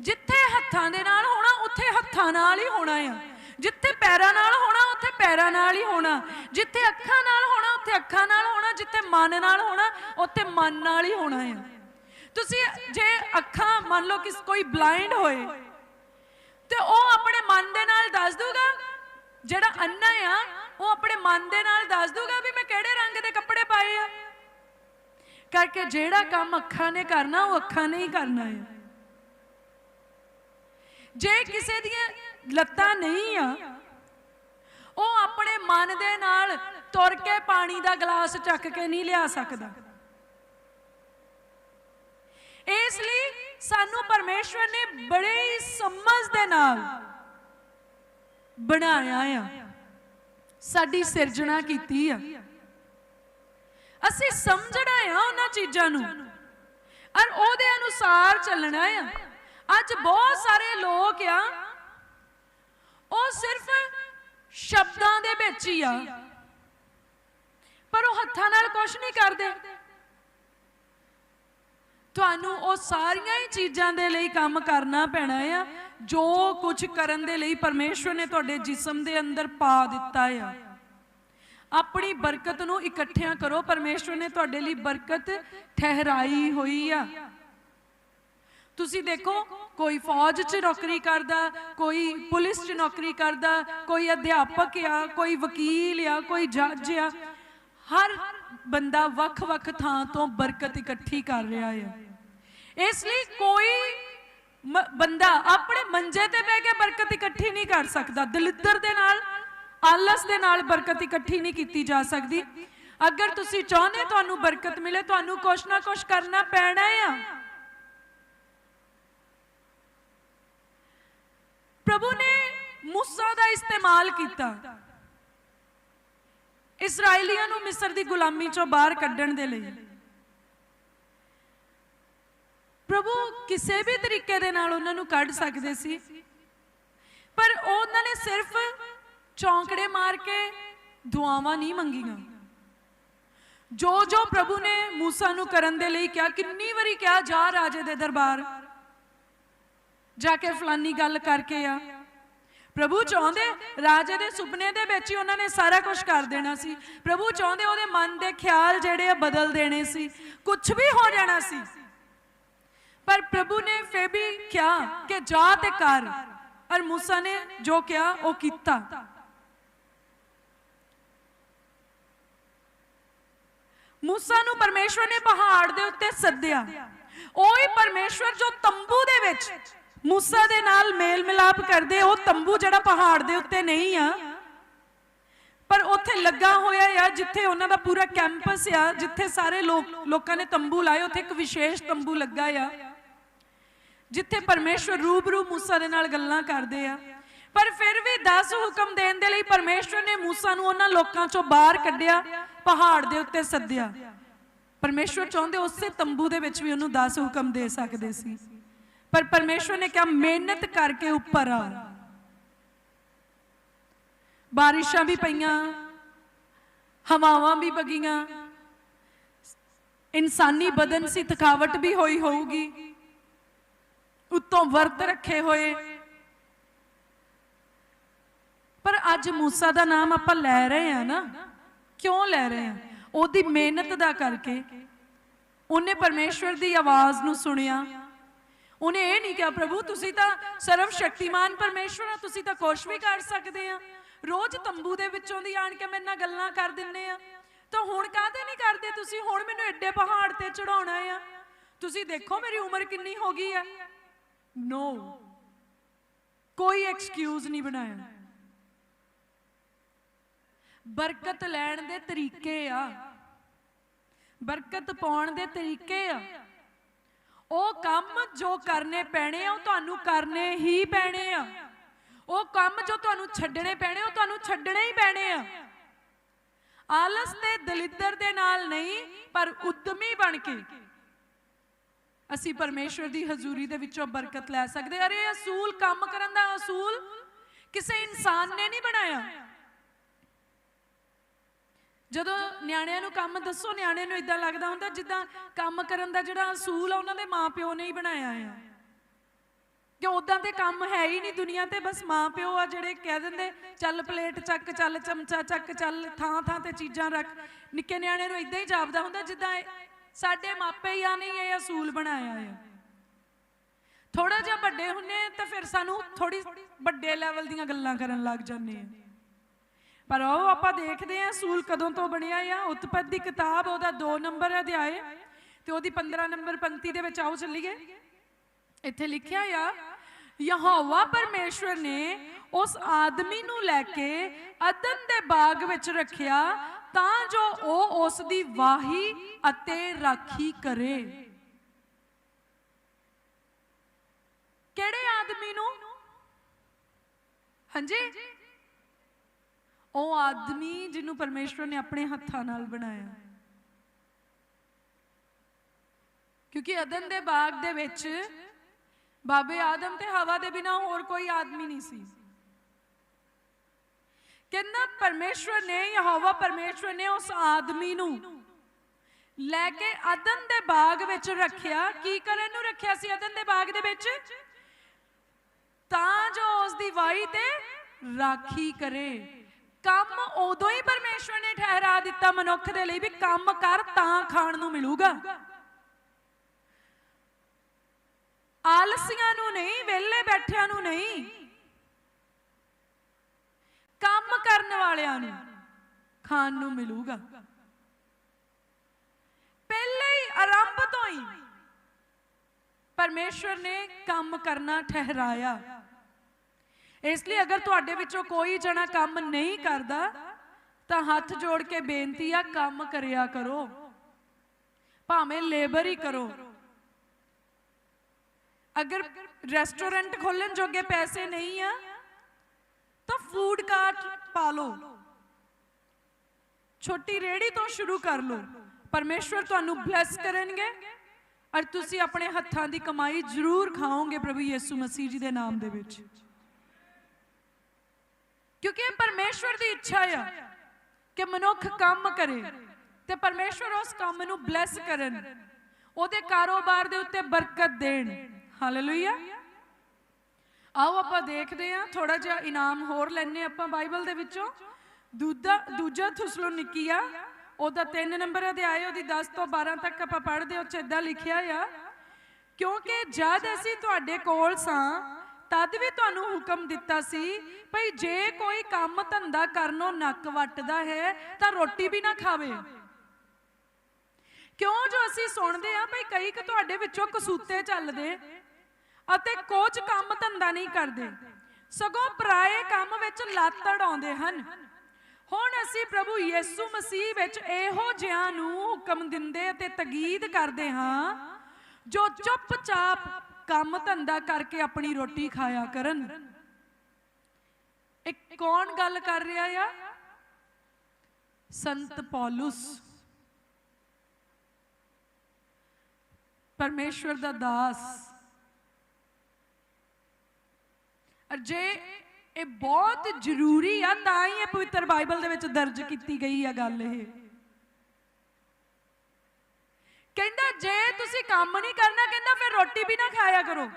ਜਿੱਥੇ ਹੱਥਾਂ ਦੇ ਨਾਲ ਹੋਣਾ, ਉੱਥੇ ਹੱਥਾਂ ਨਾਲ ਹੀ ਹੋਣਾ ਆ। ਜਿੱਥੇ ਪੈਰਾਂ ਨਾਲ ਹੋਣਾ, ਉੱਥੇ ਪੈਰਾਂ ਨਾਲ ਹੀ ਹੋਣਾ। ਜਿੱਥੇ ਅੱਖਾਂ ਨਾਲ ਹੋਣਾ, ਉੱਥੇ ਅੱਖਾਂ ਨਾਲ ਹੋਣਾ। ਜਿੱਥੇ ਮਨ ਨਾਲ ਹੋਣਾ, ਉੱਥੇ ਮਨ ਨਾਲ ਹੀ ਹੋਣਾ ਆ। ਤੁਸੀਂ ਜੇ ਅੱਖਾਂ, ਮੰਨ ਲਓ ਕਿ ਕੋਈ ਬਲਾਈਂਡ ਹੋਏ, ਤੇ ਉਹ ਆਪਣੇ ਮਨ ਦੇ ਨਾਲ ਦੱਸ ਦੂਗਾ, ਜਿਹੜਾ ਅੰਨਾ ਆ, ਉਹ ਆਪਣੇ ਮਨ ਦੇ ਨਾਲ ਦੱਸ ਦੂਗਾ ਵੀ ਮੈਂ ਕਿਹੜੇ ਰੰਗ ਦੇ ਕੱਪੜੇ ਪਾਏ ਆ। ਕਰਕੇ ਜਿਹੜਾ ਕੰਮ ਅੱਖਾਂ ਨੇ ਕਰਨਾ, ਉਹ ਅੱਖਾਂ ਨੇ ਹੀ ਕਰਨਾ ਹੈ ਜੇ ਕਿਸੇ ਦੀਆਂ ਲੱਤਾਂ ਨਹੀਂ ਆ। ਉਹ ਆਪਣੇ ਮਨ ਦੇ ਨਾਲ ਤੁਰ ਕੇ ਪਾਣੀ ਦਾ ਗਲਾਸ ਚੱਕ ਕੇ ਨਹੀਂ ਲਿਆ ਸਕਦਾ। ਇਸ ਲਈ ਸਾਨੂੰ ਪਰਮੇਸ਼ਵਰ ਨੇ ਬੜੇ ਹੀ ਸਮਝ ਦੇ ਨਾਲ ਬਣਾਇਆ ਆ। ਸਾਡੀ ਸਿਰਜਣਾ ਕੀਤੀ ਆ। ਅਸੀਂ ਸਮਝਣਾ ਆ ਉਹਨਾਂ ਚੀਜ਼ਾਂ ਨੂੰ। ਔਰ ਉਹਦੇ ਅਨੁਸਾਰ ਚੱਲਣਾ ਆ। ਅੱਜ ਬਹੁਤ ਸਾਰੇ ਲੋਕ ਆ ਉਹ ਸਿਰਫ ਸ਼ਬਦਾਂ ਦੇ ਵਿੱਚ ਹੀ ਆ। ਪਰ ਉਹ ਹੱਥਾਂ ਨਾਲ ਕੁਝ ਨਹੀਂ ਕਰਦੇ। ਤੁਹਾਨੂੰ ਉਹ ਸਾਰੀਆਂ ਹੀ ਚੀਜ਼ਾਂ ਦੇ ਲਈ ਕੰਮ ਕਰਨਾ ਪੈਣਾ ਆ, ਜੋ ਕੁਝ ਕਰਨ ਦੇ ਲਈ ਪਰਮੇਸ਼ਵਰ ਨੇ ਤੁਹਾਡੇ ਜਿਸਮ ਦੇ ਅੰਦਰ ਪਾ ਦਿੱਤਾ ਆ। ਆਪਣੀ ਬਰਕਤ ਨੂੰ ਇਕੱਠਿਆਂ ਕਰੋ। ਪਰਮੇਸ਼ਵਰ ਨੇ ਤੁਹਾਡੇ ਲਈ ਬਰਕਤ ਠਹਿਰਾਈ ਹੋਈ ਆ। ਤੁਸੀਂ ਦੇਖੋ ਕੋਈ ਫੌਜ 'ਚ ਨੌਕਰੀ ਕਰਦਾ, ਕੋਈ ਪੁਲਿਸ 'ਚ ਨੌਕਰੀ ਕਰਦਾ, ਕੋਈ ਅਧਿਆਪਕ ਆ, ਕੋਈ ਵਕੀਲ ਆ, ਕੋਈ ਜੱਜ ਆ, ਹਰ ਬੰਦਾ ਵੱਖ-ਵੱਖ ਥਾਂ ਤੋਂ ਬਰਕਤ ਇਕੱਠੀ ਕਰ ਰਿਹਾ ਆ। ਇਸ ਲਈ ਕੋਈ ਬੰਦਾ ਆਪਣੇ ਮੰਜੇ ਤੇ ਬਹਿ ਕੇ ਬਰਕਤ ਇਕੱਠੀ ਨਹੀਂ ਕਰ ਸਕਦਾ। ਦਲਿੱਦਰ ਦੇ ਨਾਲ, ਆਲਸ ਦੇ ਨਾਲ ਬਰਕਤ ਇਕੱਠੀ ਨਹੀਂ ਕੀਤੀ ਜਾ ਸਕਦੀ। ਅਗਰ ਤੁਸੀਂ ਚਾਹੁੰਦੇ ਤੁਹਾਨੂੰ ਬਰਕਤ ਮਿਲੇ, ਤੁਹਾਨੂੰ ਕੁਛ ਨਾ ਕੁਛ ਕਰਨਾ ਪੈਣਾ ਆ। ਪ੍ਰਭੂ ਨੇ ਮੂਸਾ ਦਾ ਇਸਤੇਮਾਲ ਕੀਤਾ। ਇਸرائیਲੀਆਂ ਨੂੰ ਮਿਸਰ ਦੀ ਗੁਲਾਮੀ ਚੋਂ ਬਾਹਰ ਕੱਢਣ ਦੇ ਲਈ। ਪ੍ਰਭੂ ਕਿਸੇ ਵੀ ਤਰੀਕੇ ਦੇ ਨਾਲ ਉਹਨਾਂ ਨੂੰ ਕੱਢ ਸਕਦੇ ਸੀ। ਪਰ ਉਹਨਾਂ ਨੇ ਸਿਰਫ ਚੌਂਕੜੇ ਮਾਰ ਕੇ ਦੁਆਵਾਂ ਨਹੀਂ ਮੰਗੀਆਂ। ਜੋ ਜੋ ਪ੍ਰਭੂ ਨੇ موسی ਨੂੰ ਕਰਨ ਦੇ ਲਈ ਕਿਹਾ, ਕਿੰਨੀ ਵਾਰੀ ਕਿਹਾ, ਜਾ ਰਾਜੇ ਦੇ ਦਰਬਾਰ ਜਾ ਕੇ ਫਲਾਨੀ ਗੱਲ ਕਰਕੇ ਆ। ਪ੍ਰਭੂ ਚਾਹੁੰਦੇ ਰਾਜੇ ਦੇ ਸੁਪਨੇ ਦੇ ਵਿੱਚ ਹੀ ਉਹਨਾਂ ਨੇ ਸਾਰਾ ਕੁਝ ਕਰ ਦੇਣਾ ਸੀ। ਪ੍ਰਭੂ ਚਾਹੁੰਦੇ ਉਹਦੇ ਮਨ ਦੇ ਖਿਆਲ ਜਿਹੜੇ ਆ ਬਦਲ ਦੇਣੇ ਸੀ। ਕੁਝ ਵੀ ਹੋ ਜਾਣਾ ਸੀ। ਪਰ ਪ੍ਰਭੂ ਨੇ ਫੇਰ ਵੀ ਕਿਹਾ ਕਿ ਜਾ ਤੇ ਕਰ। ਔਰ ਮੂਸਾ ਨੇ ਜੋ ਕਿਹਾ, ਉਹ ਕੀਤਾ। ਮੂਸਾ ਨੂੰ ਪਰਮੇਸ਼ਵਰ ਨੇ ਪਹਾੜ ਦੇ ਉੱਤੇ ਸੱਦਿਆ। ਉਹ ਹੀ ਪਰਮੇਸ਼ਵਰ ਜੋ ਤੰਬੂ ਦੇ ਵਿੱਚ ਮੂਸਾ ਦੇ ਨਾਲ ਮੇਲ ਮਿਲਾਪ ਕਰਦੇ, ਉਹ ਤੰਬੂ ਜਿਹੜਾ ਪਹਾੜ ਦੇ ਉੱਤੇ ਨਹੀਂ ਆ। ਪਰ ਉੱਥੇ ਲੱਗਾ ਹੋਇਆ ਆ, ਜਿੱਥੇ ਉਹਨਾਂ ਦਾ ਪੂਰਾ ਕੈਂਪਸ ਆ, ਜਿੱਥੇ ਸਾਰੇ ਲੋਕ, ਲੋਕਾਂ ਨੇ ਤੰਬੂ ਲਾਏ, ਉੱਥੇ ਇੱਕ ਵਿਸ਼ੇਸ਼ ਤੰਬੂ ਲੱਗਾ ਆ। ਜਿੱਥੇ ਪਰਮੇਸ਼ਵਰ ਰੂਬਰੂ ਮੂਸਾ ਦੇ ਨਾਲ ਗੱਲਾਂ ਕਰਦੇ ਆ। ਪਰ ਫਿਰ ਵੀ 10 ਹੁਕਮ ਦੇਣ ਦੇ ਲਈ ਪਰਮੇਸ਼ਵਰ ਨੇ ਮੂਸਾ ਨੂੰ ਉਹਨਾਂ ਲੋਕਾਂ ਚੋਂ ਬਾਹਰ ਕੱਢਿਆ, ਪਹਾੜ ਦੇ ਉੱਤੇ ਸੱਦਿਆ। ਪਰਮੇਸ਼ਵਰ ਚਾਹੁੰਦੇ ਉਸੇ ਤੰਬੂ ਦੇ ਵਿੱਚ ਵੀ ਉਹਨੂੰ 10 ਹੁਕਮ ਦੇ ਸਕਦੇ ਸੀ। ਪਰ ਪਰਮੇਸ਼ਵਰ ਨੇ ਕਿਹਾ, ਮਿਹਨਤ ਕਰਕੇ ਉੱਪਰ ਆ। ਬਾਰਿਸ਼ਾਂ ਵੀ ਪਈਆਂ, ਹਵਾਵਾਂ ਵੀ ਵਗੀਆਂ, ਇਨਸਾਨੀ ਬਦਨ ਸੀ, ਥਕਾਵਟ ਵੀ ਹੋਈ ਹੋਊਗੀ। ਉੱਤੋਂ ਵਰਤ ਰੱਖੇ ਹੋਏ। ਪਰ ਅੱਜ ਮੂਸਾ ਦਾ ਨਾਮ ਆਪਾਂ ਲੈ ਰਹੇ ਆ ਨਾ। ਕਿਉਂ ਲੈ ਰਹੇ ਆ ਉਹਦੀ ਮਿਹਨਤ ਦਾ ਕਰਕੇ। ਉਹਨੇ ਪਰਮੇਸ਼ਵਰ ਦੀ ਆਵਾਜ਼ ਨੂੰ ਸੁਣਿਆ। ਉਹਨੇ ਇਹ ਨਹੀਂ ਕਿਹਾ, ਪ੍ਰਭੂ, ਤੁਸੀਂ ਤਾਂ ਸਰਵ ਸ਼ਕਤੀਮਾਨ ਪਰਮੇਸ਼ਵਰ ਆ, ਤੁਸੀਂ ਤਾਂ ਕੁਛ ਵੀ ਕਰ ਸਕਦੇ ਆ। ਰੋਜ਼ ਤੰਬੂ ਦੇ ਵਿੱਚੋਂ ਦੀ ਆਣ ਕੇ ਮੇਰੇ ਨਾਲ ਗੱਲਾਂ ਕਰ ਦਿੰਨੇ ਆ। ਤਾਂ ਹੁਣ ਕਾਹਦੇ ਨਹੀਂ ਕਰਦੇ ਤੁਸੀਂ? ਹੁਣ ਮੈਨੂੰ ਐਡੇ ਪਹਾੜ ਤੇ ਚੜਾਉਣਾ ਆ। ਤੁਸੀਂ ਦੇਖੋ ਮੇਰੀ ਉਮਰ ਕਿੰਨੀ ਹੋ ਗਈ ਆ। ਨੋ ਕੋਈ ਐਕਸਕਿਊਜ਼ ਨਹੀਂ ਬਣਾਇਆ। ਬਰਕਤ ਲੈਣ ਦੇ ਤਰੀਕੇ ਆ। ਬਰਕਤ ਪਾਉਣ ਦੇ ਤਰੀਕੇ ਆ। ਉਹ ਕੰਮ ਜੋ ਕਰਨੇ ਪੈਣੇ ਆ, ਉਹ ਤੁਹਾਨੂੰ ਕਰਨੇ ਹੀ ਪੈਣੇ ਆ। ਉਹ ਕੰਮ ਜੋ ਤੁਹਾਨੂੰ ਛੱਡਣੇ ਪੈਣੇ, ਉਹ ਤੁਹਾਨੂੰ ਛੱਡਣੇ ਹੀ ਪੈਣੇ ਆ। ਆਲਸ ਤੇ ਦਲਿੱਦਰ ਦੇ ਨਾਲ ਨਹੀਂ, ਪਰ ਉਦਮੀ ਬਣ ਕੇ। ਅਸੀਂ ਪਰਮੇਸ਼ਵਰ ਦੀ ਹਜ਼ੂਰੀ ਦੇ ਵਿੱਚੋਂ ਬਰਕਤ ਲੈ ਸਕਦੇ ਅਰੇ ਅਸੂਲ ਕੰਮ ਕਰਨ ਦਾ ਅਸੂਲ ਕਿਸੇ ਇਨਸਾਨ ਨੇ ਨਹੀਂ ਬਣਾਇਆ। ਜਦੋਂ ਨਿਆਣਿਆਂ ਨੂੰ ਕੰਮ ਦੱਸੋ, ਨਿਆਣੇ ਨੂੰ ਇਦਾਂ ਲੱਗਦਾ ਹੁੰਦਾ ਜਿੱਦਾਂ ਕੰਮ ਕਰਨ ਦਾ ਜਿਹੜਾ ਅਸੂਲ ਆ, ਉਹਨਾਂ ਦੇ ਮਾਪਿਓ ਨੇ ਹੀ ਬਣਾਇਆ ਆ। ਕਿ ਉਦਾਂ ਦੇ ਕੰਮ ਹੈ ਹੀ ਨਹੀਂ ਦੁਨੀਆ ਤੇ, ਬਸ ਮਾਪਿਓ ਆ ਜਿਹੜੇ ਕਹਿ ਦਿੰਦੇ, ਚੱਲ ਪਲੇਟ ਚੱਕ, ਚੱਲ ਚਮਚਾ ਚੱਕ, ਚੱਲ ਥਾਂ ਥਾਂ ਤੇ ਚੀਜ਼ਾਂ ਰੱਖ। ਨਿੱਕੇ ਨਿਆਣੇ ਨੂੰ ਇਦਾਂ ਹੀ ਜਾਪਦਾ ਹੁੰਦਾ ਜਿੱਦਾਂ ਇਹ ਸਾਡੇ ਮਾਪੇ ਹੀ ਆ ਨਹੀਂ ਇਹ ਅਸੂਲ ਬਣਾਇਆ ਆ। ਥੋੜਾ ਜਿਹਾ ਵੱਡੇ ਹੁੰਨੇ ਤਾਂ ਫਿਰ ਸਾਨੂੰ ਥੋੜੀ ਵੱਡੇ ਲੈਵਲ ਦੀਆਂ ਗੱਲਾਂ ਕਰਨ ਲੱਗ ਜਾਂਦੇ ਆ। ਪਰ ਉਹ ਆਪਾਂ ਦੇਖਦੇ ਹਾਂ ਸੂਲ ਕਦੋਂ ਤੋਂ ਬਣਿਆ ਆ। ਉਤਪਤ ਦੀ ਕਿਤਾਬ ਉਹਦਾ 2 ਨੰਬਰ ਅਧਿਆਏ ਤੇ ਉਹਦੀ 15 ਨੰਬਰ ਪੰਕਤੀ ਦੇ ਵਿੱਚ ਆਓ ਚੱਲੀਏ। ਇੱਥੇ ਲਿਖਿਆ ਆ, ਯਹੋਵਾ ਪਰਮੇਸ਼ਵਰ ਨੇ ਉਸ ਆਦਮੀ ਨੂੰ ਲੈ ਕੇ ਅਦਨ ਦੇ ਬਾਗ ਵਿੱਚ ਰੱਖਿਆ ਤਾਂ ਜੋ ਉਹ ਉਸ ਦੀ ਵਾਹੀ ਅਤੇ ਰਾਖੀ ਕਰੇ। ਕਿਹੜੇ ਆਦਮੀ ਨੂੰ? ਹਾਂਜੀ? ਉਹ ਆਦਮੀ ਜਿਹਨੂੰ ਪਰਮੇਸ਼ਵਰ ਨੇ ਆਪਣੇ ਹੱਥਾਂ ਨਾਲ ਬਣਾਇਆ। ਕਿਉਂਕਿ ਅਦਨ ਦੇ ਬਾਗ ਦੇ ਵਿੱਚ ਬਾਬੇ ਆਦਮ ਤੇ ਹਵਾ ਦੇ ਬਿਨਾ ਹੋਰ ਕੋਈ ਆਦਮੀ ਨਹੀਂ ਸੀ। ਕਹਿੰਦਾ ਪਰਮੇਸ਼ਵਰ ਨੇ, ਯਹੋਵਾ ਪਰਮੇਸ਼ਵਰ ਨੇ ਉਸ ਆਦਮੀ ਨੂੰ ਲੈ ਕੇ ਅਦਨ ਦੇ ਬਾਗ ਵਿੱਚ ਰੱਖਿਆ। ਕੀ ਕਰਨ ਨੂੰ ਰੱਖਿਆ ਸੀ ਅਦਨ ਦੇ ਬਾਗ ਦੇ ਵਿੱਚ? ਤਾਂ ਜੋ ਉਸ ਦੀ ਵਾਈ ਤੇ ਰਾਖੀ ਕਰੇ। ਕੰਮ ਉਦੋਂ ਹੀ ਪਰਮੇਸ਼ਵਰ ਨੇ ਠਹਿਰਾ ਦਿੱਤਾ, ਮਨੁੱਖ ਦੇ ਲਈ ਵੀ ਕੰਮ ਕਰ ਤਾਂ ਖਾਣ ਨੂੰ ਮਿਲੂਗਾ। ਆਲਸੀਆਂ ਨੂੰ ਨਹੀਂ, ਵਿਹਲੇ ਬੈਠਿਆਂ ਨੂੰ ਨਹੀਂ। ਕੰਮ ਕਰਨ ਵਾਲਿਆਂ ਨੂੰ ਖਾਣ ਨੂੰ ਮਿਲੂਗਾ। ਪਹਿਲੇ ਹੀ ਆਰੰਭ ਤੋਂ ਹੀ ਪਰਮੇਸ਼ਵਰ ਨੇ ਕੰਮ ਕਰਨਾ ਠਹਿਰਾਇਆ। ਇਸ ਲਈ ਅਗਰ ਤੁਹਾਡੇ ਵਿੱਚੋਂ ਕੋਈ ਜਣਾ ਕੰਮ ਨਹੀਂ ਕਰਦਾ, ਤਾਂ ਹੱਥ ਜੋੜ ਕੇ ਬੇਨਤੀ ਆ, ਕੰਮ ਕਰਿਆ ਕਰੋ। ਭਾਵੇਂ ਲੇਬਰ ਹੀ ਕਰੋ। ਅਗਰ ਰੈਸਟੋਰੈਂਟ ਖੋਲਣ ਜੋਗੇ ਪੈਸੇ ਨਹੀਂ ਆ, ਤਾਂ ਫੂਡ ਕਾਰਟ ਪਾ ਲਓ। ਛੋਟੀ ਰੇੜੀ ਤੋਂ ਸ਼ੁਰੂ ਕਰ ਲਓ। ਪਰਮੇਸ਼ਵਰ ਤੁਹਾਨੂੰ ਬਲੈਸ ਕਰਨਗੇ ਔਰ ਤੁਸੀਂ ਆਪਣੇ ਹੱਥਾਂ ਦੀ ਕਮਾਈ ਜ਼ਰੂਰ ਖਾਓਗੇ ਪ੍ਰਭੂ ਯਿਸੂ ਮਸੀਹ ਜੀ ਦੇ ਨਾਮ ਦੇ ਵਿੱਚ। ਕਿਉਂਕਿ ਇਹ ਪਰਮੇਸ਼ਵਰ ਦੀ ਇੱਛਾ ਆ ਕਿ ਮਨੁੱਖ ਕੰਮ ਕਰੇ ਤੇ ਪਰਮੇਸ਼ਵਰ ਉਸ ਕੰਮ ਨੂੰ ਬਲੈਸ ਕਰਨ। ਉਹਦੇ ਕਾਰੋਬਾਰ ਦੇ ਉੱਤੇ ਬਰਕਤ ਦੇਣ। ਹਾਲੇਲੂਇਆ ਆਓ ਆਪਾਂ ਦੇਖਦੇ ਹਾਂ ਥੋੜਾ ਜਿਹਾ ਇਨਾਮ ਹੋਰ ਲੈਣੇ ਆਪਾਂ ਬਾਈਬਲ ਦੇ ਵਿੱਚੋਂ। ਦੂਜਾ ਦੂਜਾ ਥੁਸਲੋਨਿਕੀਆ, ਉਹਦਾ 3 ਨੰਬਰ ਅਧਿਆਇ ਉਹਦੀ 10 ਤੋਂ 12 ਤੱਕ ਆਪਾਂ ਪੜ੍ਹਦੇ ਹਾਂ, ਉਹ 'ਚ ਏਦਾਂ ਲਿਖਿਆ ਆ, ਕਿਉਂਕਿ ਜਦ ਅਸੀਂ ਤੁਹਾਡੇ ਕੋਲ ਸਾਂ ਤਦ ਵੀ ਤੁਹਾਨੂੰ ਹੁਕਮ ਦਿੱਤਾ ਸੀ, ਭਈ ਜੇ ਕੋਈ ਕੰਮ ਧੰਦਾ ਕਰਨੋਂ ਨੱਕ ਵੱਟਦਾ ਹੈ, ਤਾਂ ਰੋਟੀ ਵੀ ਨਾ ਖਾਵੇ। ਕਿਉਂ ਜੋ ਅਸੀਂ ਸੁਣਦੇ ਆ ਭਈ ਕਈ ਕਿ ਤੁਹਾਡੇ ਵਿੱਚੋਂ ਕਸੂਤੇ ਚੱਲਦੇ ਅਤੇ ਕੁਝ ਕੰਮ ਧੰਦਾ ਨਹੀਂ ਕਰਦੇ। ਸਗੋਂ ਪਰਾਏ ਕੰਮ ਵਿੱਚ ਲੱਤ ਅੜਾਉਂਦੇ ਹਨ। ਹੁਣ ਅਸੀਂ ਪ੍ਰਭੂ ਯਿਸੂ ਮਸੀਹ ਵਿੱਚ ਇਹੋ ਜਿਹਾਂ ਨੂੰ ਹੁਕਮ ਦਿੰਦੇ ਅਤੇ ਤਗੀਦ ਕਰਦੇ ਹਾਂ, ਜੋ ਚੁੱਪਚਾਪ ਕੰਮ ਧੰਦਾ ਕਰਕੇ ਆਪਣੀ ਰੋਟੀ ਖਾਇਆ ਕਰਨ। ਇੱਕ ਕੌਣ ਗੱਲ ਕਰ ਰਿਹਾ ਆ? ਸੰਤ ਪੌਲੁਸ। ਪਰਮੇਸ਼ਵਰ ਦਾ ਦਾਸ। ਅਰ ਇਹ ਬਹੁਤ ਜ਼ਰੂਰੀ ਆ, ਤਾਂ ਹੀ ਇਹ ਪਵਿੱਤਰ ਬਾਈਬਲ ਦੇ ਵਿੱਚ ਦਰਜ ਕੀਤੀ ਗਈ ਆ ਗੱਲ ਇਹ। ਕਹਿੰਦਾ, ਜੇ ਤੁਸੀਂ ਕੰਮ ਨਹੀਂ ਕਰਨਾ, ਕਹਿੰਦਾ, ਫਿਰ ਰੋਟੀ ਵੀ ਨਾ ਖਾਇਆ ਕਰੋ।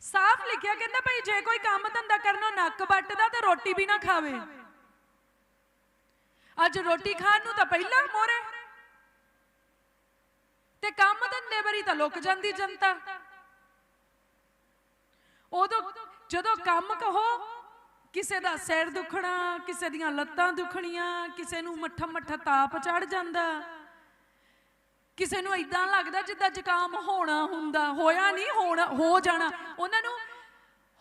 ਸਾਫ਼ ਲਿਖਿਆ, ਕਹਿੰਦਾ, ਭਾਈ ਜੇ ਕੋਈ ਕੰਮ ਧੰਦਾ ਕਰਨਾ, ਨੱਕ ਵੱਟਦਾ ਤੇ ਰੋਟੀ ਵੀ ਨਾ ਖਾਵੇ। ਅੱਜ ਰੋਟੀ ਖਾਣ ਨੂੰ ਤਾਂ ਪਹਿਲਾਂ ਮੋਰੇ ਤੇ ਕੰਮ ਧੰਦੇ ਬਰੀ ਤਾਂ ਲੁੱਕ ਜਾਂਦੀ ਜਨਤਾ। ਉਦੋਂ ਜਦੋਂ ਕੰਮ ਕਹੋ, ਕਿਸੇ ਦਾ ਸਿਰ ਦੁਖਣਾ, ਕਿਸੇ ਦੀਆਂ ਲੱਤਾਂ ਦੁਖਣੀਆਂ, ਕਿਸੇ ਨੂੰ ਮੱਠਾ ਮੱਠਾ ਤਾਪ ਚੜ ਜਾਂਦਾ। ਕਿਸੇ ਨੂੰ ਇਦਾਂ ਲੱਗਦਾ ਜਿੱਦਾਂ ਜ਼ੁਕਾਮ ਹੋਣਾ ਹੁੰਦਾ, ਹੋਇਆ ਨਹੀਂ, ਹੋਣਾ, ਹੋ ਜਾਣਾ। ਉਹਨਾਂ ਨੂੰ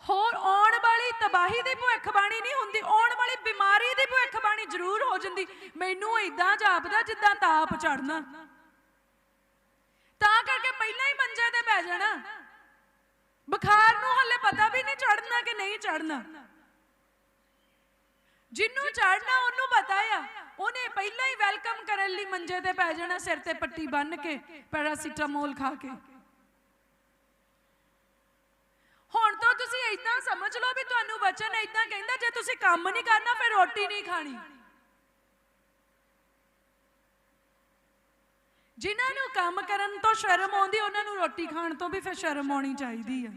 ਹੋਰ ਆਉਣ ਵਾਲੀ ਤਬਾਹੀ ਦੀ ਭਵਿੱਖਬਾਣੀ ਨਹੀਂ ਹੁੰਦੀ, ਆਉਣ ਵਾਲੀ ਬਿਮਾਰੀ ਦੀ ਭਵਿੱਖਬਾਣੀ ਜ਼ਰੂਰ ਹੋ ਜਾਂਦੀ। ਮੈਨੂੰ ਇਦਾਂ ਜਾਪਦਾ ਜਿੱਦਾਂ ਤਾਪ ਚੜਨਾ ਤਾਂ ਕਰਕੇ ਪਹਿਲਾਂ ਹੀ ਮੰਜੇ ਤੇ ਪੈ ਜਾਣਾ। ਬੁਖਾਰ ਨੂੰ ਹਲੇ ਪਤਾ ਵੀ ਨਹੀਂ ਚੜਨਾ ਕਿ ਨਹੀਂ ਚੜਨਾ ਜਿੰਨੂੰ ਚੜਨਾ ਉਹਨੂੰ ਪਤਾ ਆ। ਉਹਨੇ ਪਹਿਲਾਂ ਹੀ ਵੈਲਕਮ ਕਰਨ ਲਈ ਮੰਜੇ ਤੇ ਪੈ ਜਾਣਾ, ਸਿਰ ਤੇ ਪੱਟੀ ਬੰਨ ਕੇ, ਪੈਰਾਸੀਟਾਮੋਲ ਖਾ ਕੇ। ਹੁਣ ਤਾਂ ਤੁਸੀਂ ਇਦਾਂ ਸਮਝ ਲਓ ਵੀ ਤੁਹਾਨੂੰ ਵਚਨ ਇਦਾਂ ਕਹਿੰਦਾ, ਜੇ ਤੁਸੀਂ ਕੰਮ ਨਹੀਂ ਕਰਨਾ, ਫਿਰ ਰੋਟੀ ਨਹੀਂ ਖਾਣੀ। ਜਿਨ੍ਹਾਂ ਨੂੰ ਕੰਮ ਕਰਨ ਤੋਂ ਸ਼ਰਮ ਆਉਂਦੀ, ਉਹਨਾਂ ਨੂੰ ਰੋਟੀ ਖਾਣ ਤੋਂ ਵੀ ਫਿਰ ਸ਼ਰਮ ਆਉਣੀ ਚਾਹੀਦੀ ਆ।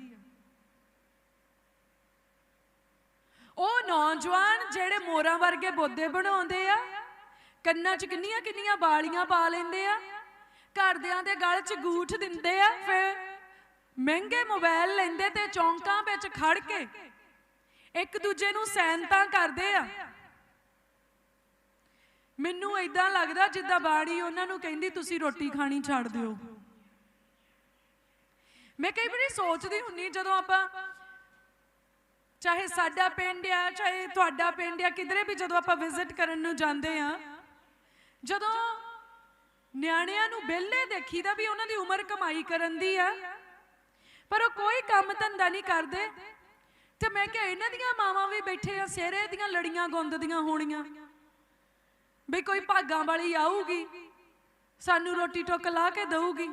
ਉਹ ਨੌਜਵਾਨ ਜਿਹੜੇ ਮੋਰਾਂ ਵਰਗੇ ਬੋਦੇ ਬਣਾਉਂਦੇ ਆ, ਕੰਨਾਂ 'ਚ ਕਿੰਨੀਆਂ ਕਿੰਨੀਆਂ ਬਾਲੀਆਂ ਪਾ ਲੈਂਦੇ ਆ, ਘਰਦਿਆਂ ਦੇ ਗਲ 'ਚ ਗੂਠ ਦਿੰਦੇ ਆ, ਫਿਰ ਮਹਿੰਗੇ ਮੋਬਾਈਲ ਲੈਂਦੇ ਤੇ ਚੌਂਕਾਂ ਵਿੱਚ ਖੜ ਕੇ ਇੱਕ ਦੂਜੇ ਨੂੰ ਸੈਨਤਾ ਕਰਦੇ ਆ। ਮੈਨੂੰ ਇਦਾਂ ਲੱਗਦਾ ਜਿੱਦਾਂ ਬਾੜੀ ਉਹਨਾਂ ਨੂੰ ਕਹਿੰਦੀ, ਤੁਸੀਂ ਰੋਟੀ ਖਾਣੀ ਛੱਡ ਦਿਓ। ਮੈਂ ਕਈ ਵਾਰੀ ਸੋਚਦੀ ਹੁੰਨੀ ਜਦੋਂ ਆਪਾਂ ਚਾਹੇ ਸਾਡਾ ਪਿੰਡ ਆ, ਚਾਹੇ ਤੁਹਾਡਾ ਪਿੰਡ ਆ, ਕਿਧਰੇ ਵੀ ਜਦੋਂ ਆਪਾਂ ਵਿਜ਼ਿਟ ਕਰਨ ਨੂੰ ਜਾਂਦੇ ਆ, ਜਦੋਂ ਨਿਆਣਿਆਂ ਨੂੰ ਵਿਹਲੇ ਦੇਖੀਦਾ ਵੀ ਉਹਨਾਂ ਦੀ ਉਮਰ ਕਮਾਈ ਕਰਨ ਦੀ ਆ, ਪਰ ਉਹ ਕੋਈ ਕੰਮ ਧੰਦਾ ਨਹੀਂ ਕਰਦੇ, ਤੇ ਮੈਂ ਕਿਹਾ ਇਹਨਾਂ ਦੀਆਂ ਮਾਵਾਂ ਵੀ ਬੈਠੇ ਆ, ਸਿਹਰੇ ਦੀਆਂ ਲੜੀਆਂ ਗੁੰਦਦੀਆਂ ਹੋਣੀਆਂ, ਵੀ ਕੋਈ ਭਾਗਾਂ ਵਾਲੀ ਆਊਗੀ, ਸਾਨੂੰ ਰੋਟੀ ਟੁੱਕ ਲਾ ਕੇ ਦਊਗੀ।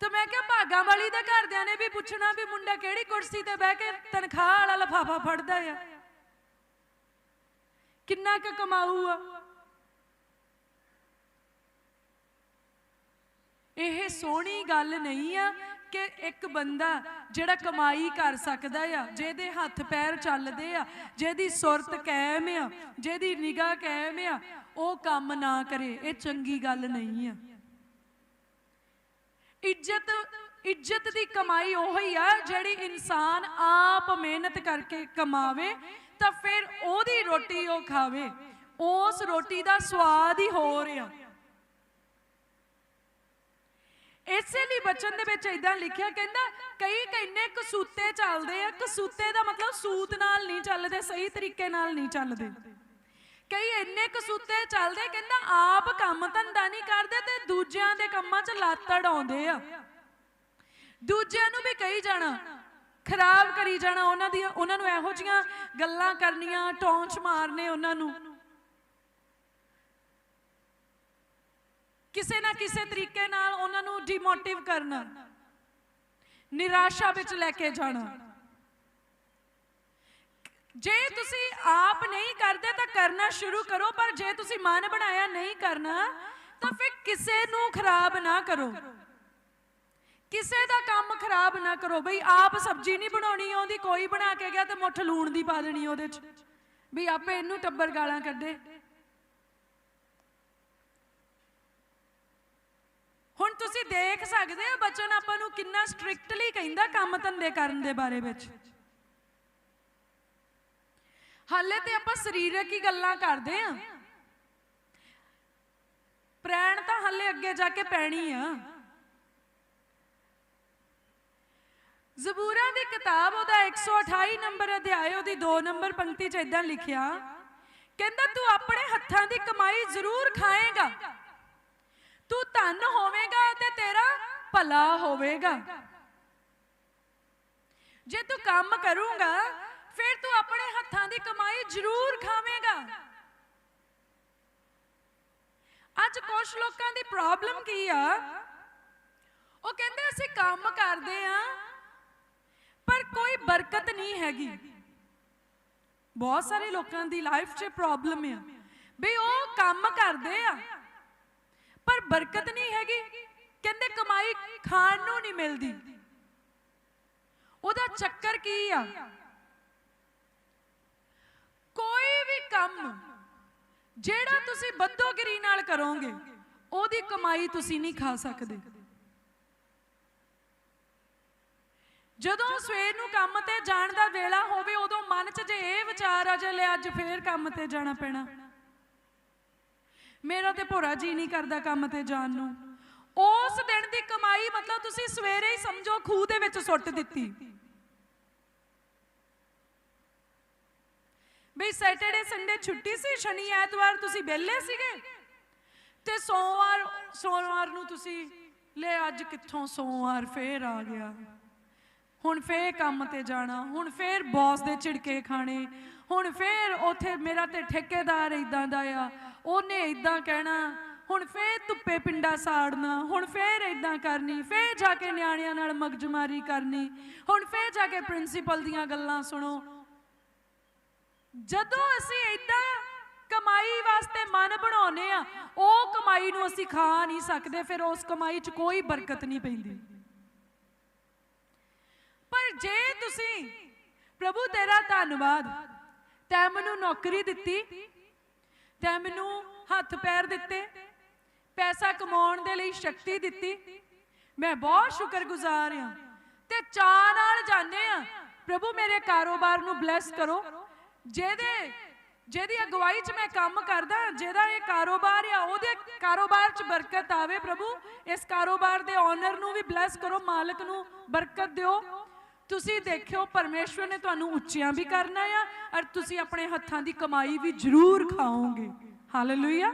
ਤੇ ਮੈਂ ਕਿਹਾ ਭਾਗਾਂ ਵਾਲੀ ਦੇ ਘਰਦਿਆਂ ਨੇ ਵੀ ਪੁੱਛਣਾ ਵੀ ਮੁੰਡਾ ਕਿਹੜੀ ਕੁਰਸੀ ਤੇ ਬਹਿ ਕੇ ਤਨਖਾਹ ਵਾਲਾ ਲਫਾਫਾ ਫੜਦਾ ਆ। ਕਿੰਨਾ ਕੁ ਕਮਾਊ ਆ। ਇਹ ਸੋਹਣੀ ਗੱਲ ਨਹੀਂ ਆ ਕਿ ਇੱਕ ਬੰਦਾ ਜਿਹੜਾ ਕਮਾਈ ਕਰ ਸਕਦਾ ਆ, ਜਿਹਦੇ ਹੱਥ ਪੈਰ ਚੱਲਦੇ ਆ, ਜਿਹਦੀ ਸੁਰਤ ਕਾਇਮ ਆ, ਜਿਹਦੀ ਨਿਗਾਹ ਕਾਇਮ ਆ, ਉਹ ਕੰਮ ਨਾ ਕਰੇ, ਇਹ ਚੰਗੀ ਗੱਲ ਨਹੀਂ ਆ। ਇੱਜ਼ਤ ਇੱਜ਼ਤ ਦੀ ਕਮਾਈ ਉਹੀ ਆ ਜਿਹੜੀ ਇਨਸਾਨ ਆਪ ਮਿਹਨਤ ਕਰਕੇ ਕਮਾਵੇ, ਤਾਂ ਫਿਰ ਉਹਦੀ ਰੋਟੀ ਉਹ ਖਾਵੇ। ਉਸ ਰੋਟੀ ਦਾ ਸਵਾਦ ਹੀ ਹੋਰ ਆ। ਇਸੇ ਲਈ ਬਚਨ ਦੇ ਵਿੱਚ ਇਦਾਂ ਲਿਖਿਆ ਕਹਿੰਦਾ, ਕਈ ਕਹਿੰਨੇ ਕਸੂਤੇ ਚੱਲਦੇ ਆ, ਕਸੂਤੇ ਦਾ ਮਤਲਬ ਸੂਤ ਨਾਲ ਨਹੀਂ ਚੱਲਦੇ, ਸਹੀ ਤਰੀਕੇ ਨਾਲ ਨਹੀਂ ਚੱਲਦੇ। ਕਈ ਇੰਨੇ ਕਸੂਤੇ ਚੱਲਦੇ ਕਹਿੰਦਾ ਆਪ ਕੰਮ ਧੰਦਾ ਨਹੀਂ ਕਰਦੇ ਤੇ ਦੂਜਿਆਂ ਦੇ ਕੰਮਾਂ 'ਚ ਲੱਤ ਅੜਾਉਂਦੇ ਆ। ਦੂਜਿਆਂ ਨੂੰ ਵੀ ਕਹੀ ਜਾਣਾ, ਖਰਾਬ ਕਰੀ ਜਾਣਾ ਉਹਨਾਂ ਦੀਆਂ, ਉਹਨਾਂ ਨੂੰ ਇਹੋ ਜੀਆਂ ਗੱਲਾਂ ਕਰਨੀਆਂ, ਟੌਂਚ ਮਾਰਨੇ ਉਹਨਾਂ ਨੂੰ। ਕਿਸੇ ਨਾ ਕਿਸੇ ਤਰੀਕੇ ਨਾਲ ਉਹਨਾਂ ਨੂੰ ਡਿਮੋਟਿਵ ਕਰਨਾ, ਨਿਰਾਸ਼ਾ ਵਿੱਚ ਲੈ ਕੇ ਜਾਣਾ। ਜੇ ਤੁਸੀਂ ਆਪ ਨਹੀਂ ਕਰਦੇ ਤਾਂ ਕਰਨਾ ਸ਼ੁਰੂ ਕਰੋ, ਪਰ ਜੇ ਤੁਸੀਂ ਮਨ ਬਣਾਇਆ ਨਹੀਂ ਕਰਨਾ, ਤਾਂ ਫਿਰ ਕਿਸੇ ਨੂੰ ਖਰਾਬ ਨਾ ਕਰੋ। ਕਿਸੇ ਦਾ ਕੰਮ ਖਰਾਬ ਨਾ ਕਰੋ। ਬਈ ਆਪ ਸਬਜ਼ੀ ਨਹੀਂ ਬਣਾਉਣੀ ਆਉਂਦੀ ਕੋਈ ਬਣਾ ਕੇ ਗਿਆ ਤੇ ਮੁੱਠ ਲੂਣ ਦੀ ਪਾ ਦੇਣੀ ਉਹਦੇ 'ਚ। ਵੀ ਆਪੇ ਇਹਨੂੰ ਟੱਬਰ ਗਾਲਾਂ ਕੱਢੇ। ਹੁਣ ਤੁਸੀਂ ਦੇਖ ਸਕਦੇ ਹੋ, ਬਚਨ ਆਪਾਂ ਨੂੰ ਕਿੰਨਾ ਸਟ੍ਰਿਕਟਲੀ ਕਹਿੰਦਾ ਕੰਮ ਧੰਦੇ ਕਰਨ ਦੇ ਬਾਰੇ ਵਿੱਚ। ਹਾਲੇ ਤੇ ਆਪਾਂ ਸਰੀਰਕ ਹੀ ਗੱਲਾਂ ਕਰਦੇ ਆ। ਪ੍ਰੈਣ ਤਾਂ ਹਾਲੇ ਅੱਗੇ ਜਾ ਕੇ ਪੈਣੀ ਆ। ਜ਼ਬੂਰਾਂ ਦੀ ਕਿਤਾਬ ਉਹਦਾ 128 ਨੰਬਰ ਅਧਿਆਇ ਉਹਦੀ 2 ਨੰਬਰ ਪੰਕਤੀ 'ਚ ਇਦਾਂ ਲਿਖਿਆ, ਕਹਿੰਦਾ ਤੂੰ ਆਪਣੇ ਹੱਥਾਂ ਦੀ ਕਮਾਈ ਜ਼ਰੂਰ ਖਾਏਗਾ। ਤੂੰ ਧਨ ਹੋਵੇਗਾ ਤੇ ਤੇਰਾ ਭਲਾ ਹੋਵੇਗਾ। ਜੇ ਤੂੰ ਕੰਮ ਕਰੂੰਗਾ ਫਿਰ ਤੂੰ ਆਪਣੇ ਹੱਥਾਂ ਦੀ ਕਮਾਈ ਜ਼ਰੂਰ ਖਾਵੇਂਗਾ। ਅੱਜ ਕੁਝ ਲੋਕਾਂ ਦੀ ਪ੍ਰੋਬਲਮ ਕੀ ਆ? ਉਹ ਕਹਿੰਦੇ ਅਸੀਂ ਕੰਮ ਕਰਦੇ ਆ, ਪਰ ਕੋਈ ਬਰਕਤ ਨਹੀਂ ਹੈਗੀ। ਬਹੁਤ ਸਾਰੇ ਲੋਕਾਂ ਦੀ ਲਾਈਫ 'ਚ ਪ੍ਰੋਬਲਮ ਆ। ਵੀ ਉਹ ਕੰਮ ਕਰਦੇ ਆ, ਪਰ ਬਰਕਤ ਨਹੀਂ ਹੈਗੀ। ਕਹਿੰਦੇ ਕਮਾਈ ਖਾਣ ਨੂੰ ਨਹੀਂ ਮਿਲਦੀ। ਉਹਦਾ ਚੱਕਰ ਕੀ ਆ ਕੋਈ ਵੀ ਕੰਮ। ਜਿਹੜਾ ਤੁਸੀਂ ਬੱਦੋਗਰੀ ਨਾਲ ਕਰੋਗੇ, ਉਹਦੀ ਕਮਾਈ ਤੁਸੀਂ ਨਹੀਂ ਖਾ ਸਕਦੇ। ਜਦੋਂ ਸਵੇਰ ਨੂੰ ਕੰਮ ਤੇ ਜਾਣ ਦਾ ਵੇਲਾ ਹੋਵੇ, ਉਦੋਂ ਮਨ 'ਚ ਜੇ ਇਹ ਵਿਚਾਰ ਆ ਜੇ, ਲੈ ਅੱਜ ਫੇਰ ਕੰਮ ਤੇ ਜਾਣਾ ਪੈਣਾ। ਮੇਰਾ ਤੇ ਭੋਰਾ ਜੀ ਨਹੀਂ ਕਰਦਾ ਕੰਮ ਤੇ ਜਾਣ ਨੂੰ। ਉਸ ਦਿਨ ਦੀ ਕਮਾਈ ਮਤਲਬ ਤੁਸੀਂ ਸਵੇਰੇ ਹੀ ਸਮਝੋ ਖੂਹ ਦੇ ਵਿੱਚ ਸੁੱਟ ਦਿੱਤੀ। ਬਈ ਸੈਟਰਡੇ ਸੰਡੇ ਛੁੱਟੀ ਸੀ, ਸ਼ਨੀ ਐਤਵਾਰ ਤੁਸੀਂ ਵਿਹਲੇ ਸੀਗੇ? ਤੇ ਸੋਮਵਾਰ ਸੋਮਵਾਰ ਨੂੰ ਤੁਸੀਂ, ਲੈ ਅੱਜ ਕਿੱਥੋਂ ਸੋਮਵਾਰ ਫੇਰ ਆ ਗਿਆ। ਹੁਣ ਫੇਰ ਕੰਮ ਤੇ ਜਾਣਾ, ਹੁਣ ਫੇਰ ਬੌਸ ਦੇ ਝਿੜਕੇ ਖਾਣੇ, ਹੁਣ ਫੇਰ ਉਥੇ ਮੇਰਾ ਤੇ ਠੇਕੇਦਾਰ ਇਦਾਂ ਦਾ ਆ, ਉਹਨੇ ਇਦਾਂ ਕਹਿਣਾ, ਹੁਣ ਫੇਰ ਧੁੱਪੇ ਪਿੰਡਾ ਸਾੜਨਾ, ਹੁਣ ਫੇਰ ਇਦਾਂ ਕਰਨੀ, ਫੇਰ ਜਾ ਕੇ ਨਿਆਣਿਆਂ ਨਾਲ ਮਗਜਮਾਰੀ ਕਰਨੀ, ਹੁਣ ਫੇਰ ਜਾ ਕੇ ਪ੍ਰਿੰਸੀਪਲ ਦੀਆਂ ਗੱਲਾਂ ਸੁਣੋ। ਜਦੋਂ ਅਸੀਂ ਇਦਾਂ ਕਮਾਈ ਵਾਸਤੇ ਮਨ ਬਣਾਉਨੇ ਆ ਉਹ ਕਮਾਈ ਨੂੰ ਅਸੀਂ ਖਾ ਨਹੀਂ ਸਕਦੇ, ਫਿਰ ਉਸ ਕਮਾਈ 'ਚ ਕੋਈ ਬਰਕਤ ਨਹੀਂ ਪੈਂਦੀ। ਪਰ ਜੇ ਤੁਸੀਂ, ਪ੍ਰਭੂ ਤੇਰਾ ਧੰਨਵਾਦ, ਤੈ ਮੈਨੂੰ ਨੌਕਰੀ ਦਿੱਤੀ, ਤੈ ਮੈਨੂੰ ਹੱਥ ਪੈਰ ਦਿੱਤੇ, ਪੈਸਾ ਕਮਾਉਣ ਦੇ ਲਈ ਸ਼ਕਤੀ ਦਿੱਤੀ, ਮੈਂ ਬਹੁਤ ਸ਼ੁਕਰਗੁਜ਼ਾਰ ਹਾਂ। ਤੇ ਚਾਹ ਨਾਲ ਜਾਣੇ ਆ ਪ੍ਰਭੂ ਮੇਰੇ ਕਾਰੋਬਾਰ ਨੂੰ ਬਲੈਸ ਕਰੋ। ਜਿਹਦੇ, ਜਿਹਦੀ ਅਗਵਾਈ 'ਚ ਮੈਂ ਕੰਮ ਕਰਦਾ, ਜਿਹਦਾ ਇਹ ਕਾਰੋਬਾਰ ਆ, ਉਹਦੇ ਕਾਰੋਬਾਰ 'ਚ ਬਰਕਤ ਆਵੇ ਪ੍ਰਭੂ। ਇਸ ਕਾਰੋਬਾਰ ਦੇ ਓਨਰ ਨੂੰ ਵੀ ਬਲੈਸ ਕਰੋ, ਮਾਲਕ ਨੂੰ ਬਰਕਤ ਦਿਓ। ਤੁਸੀਂ ਦੇਖਿਓ, ਪਰਮੇਸ਼ਵਰ ਨੇ ਤੁਹਾਨੂੰ ਉੱਚੀਆਂ ਵੀ ਕਰਨਾ ਆ, ਔਰ ਤੁਸੀਂ ਆਪਣੇ ਹੱਥਾਂ ਦੀ ਕਮਾਈ ਵੀ ਜ਼ਰੂਰ ਖਾਓਗੇ। ਹਾਲੇਲੂਇਆ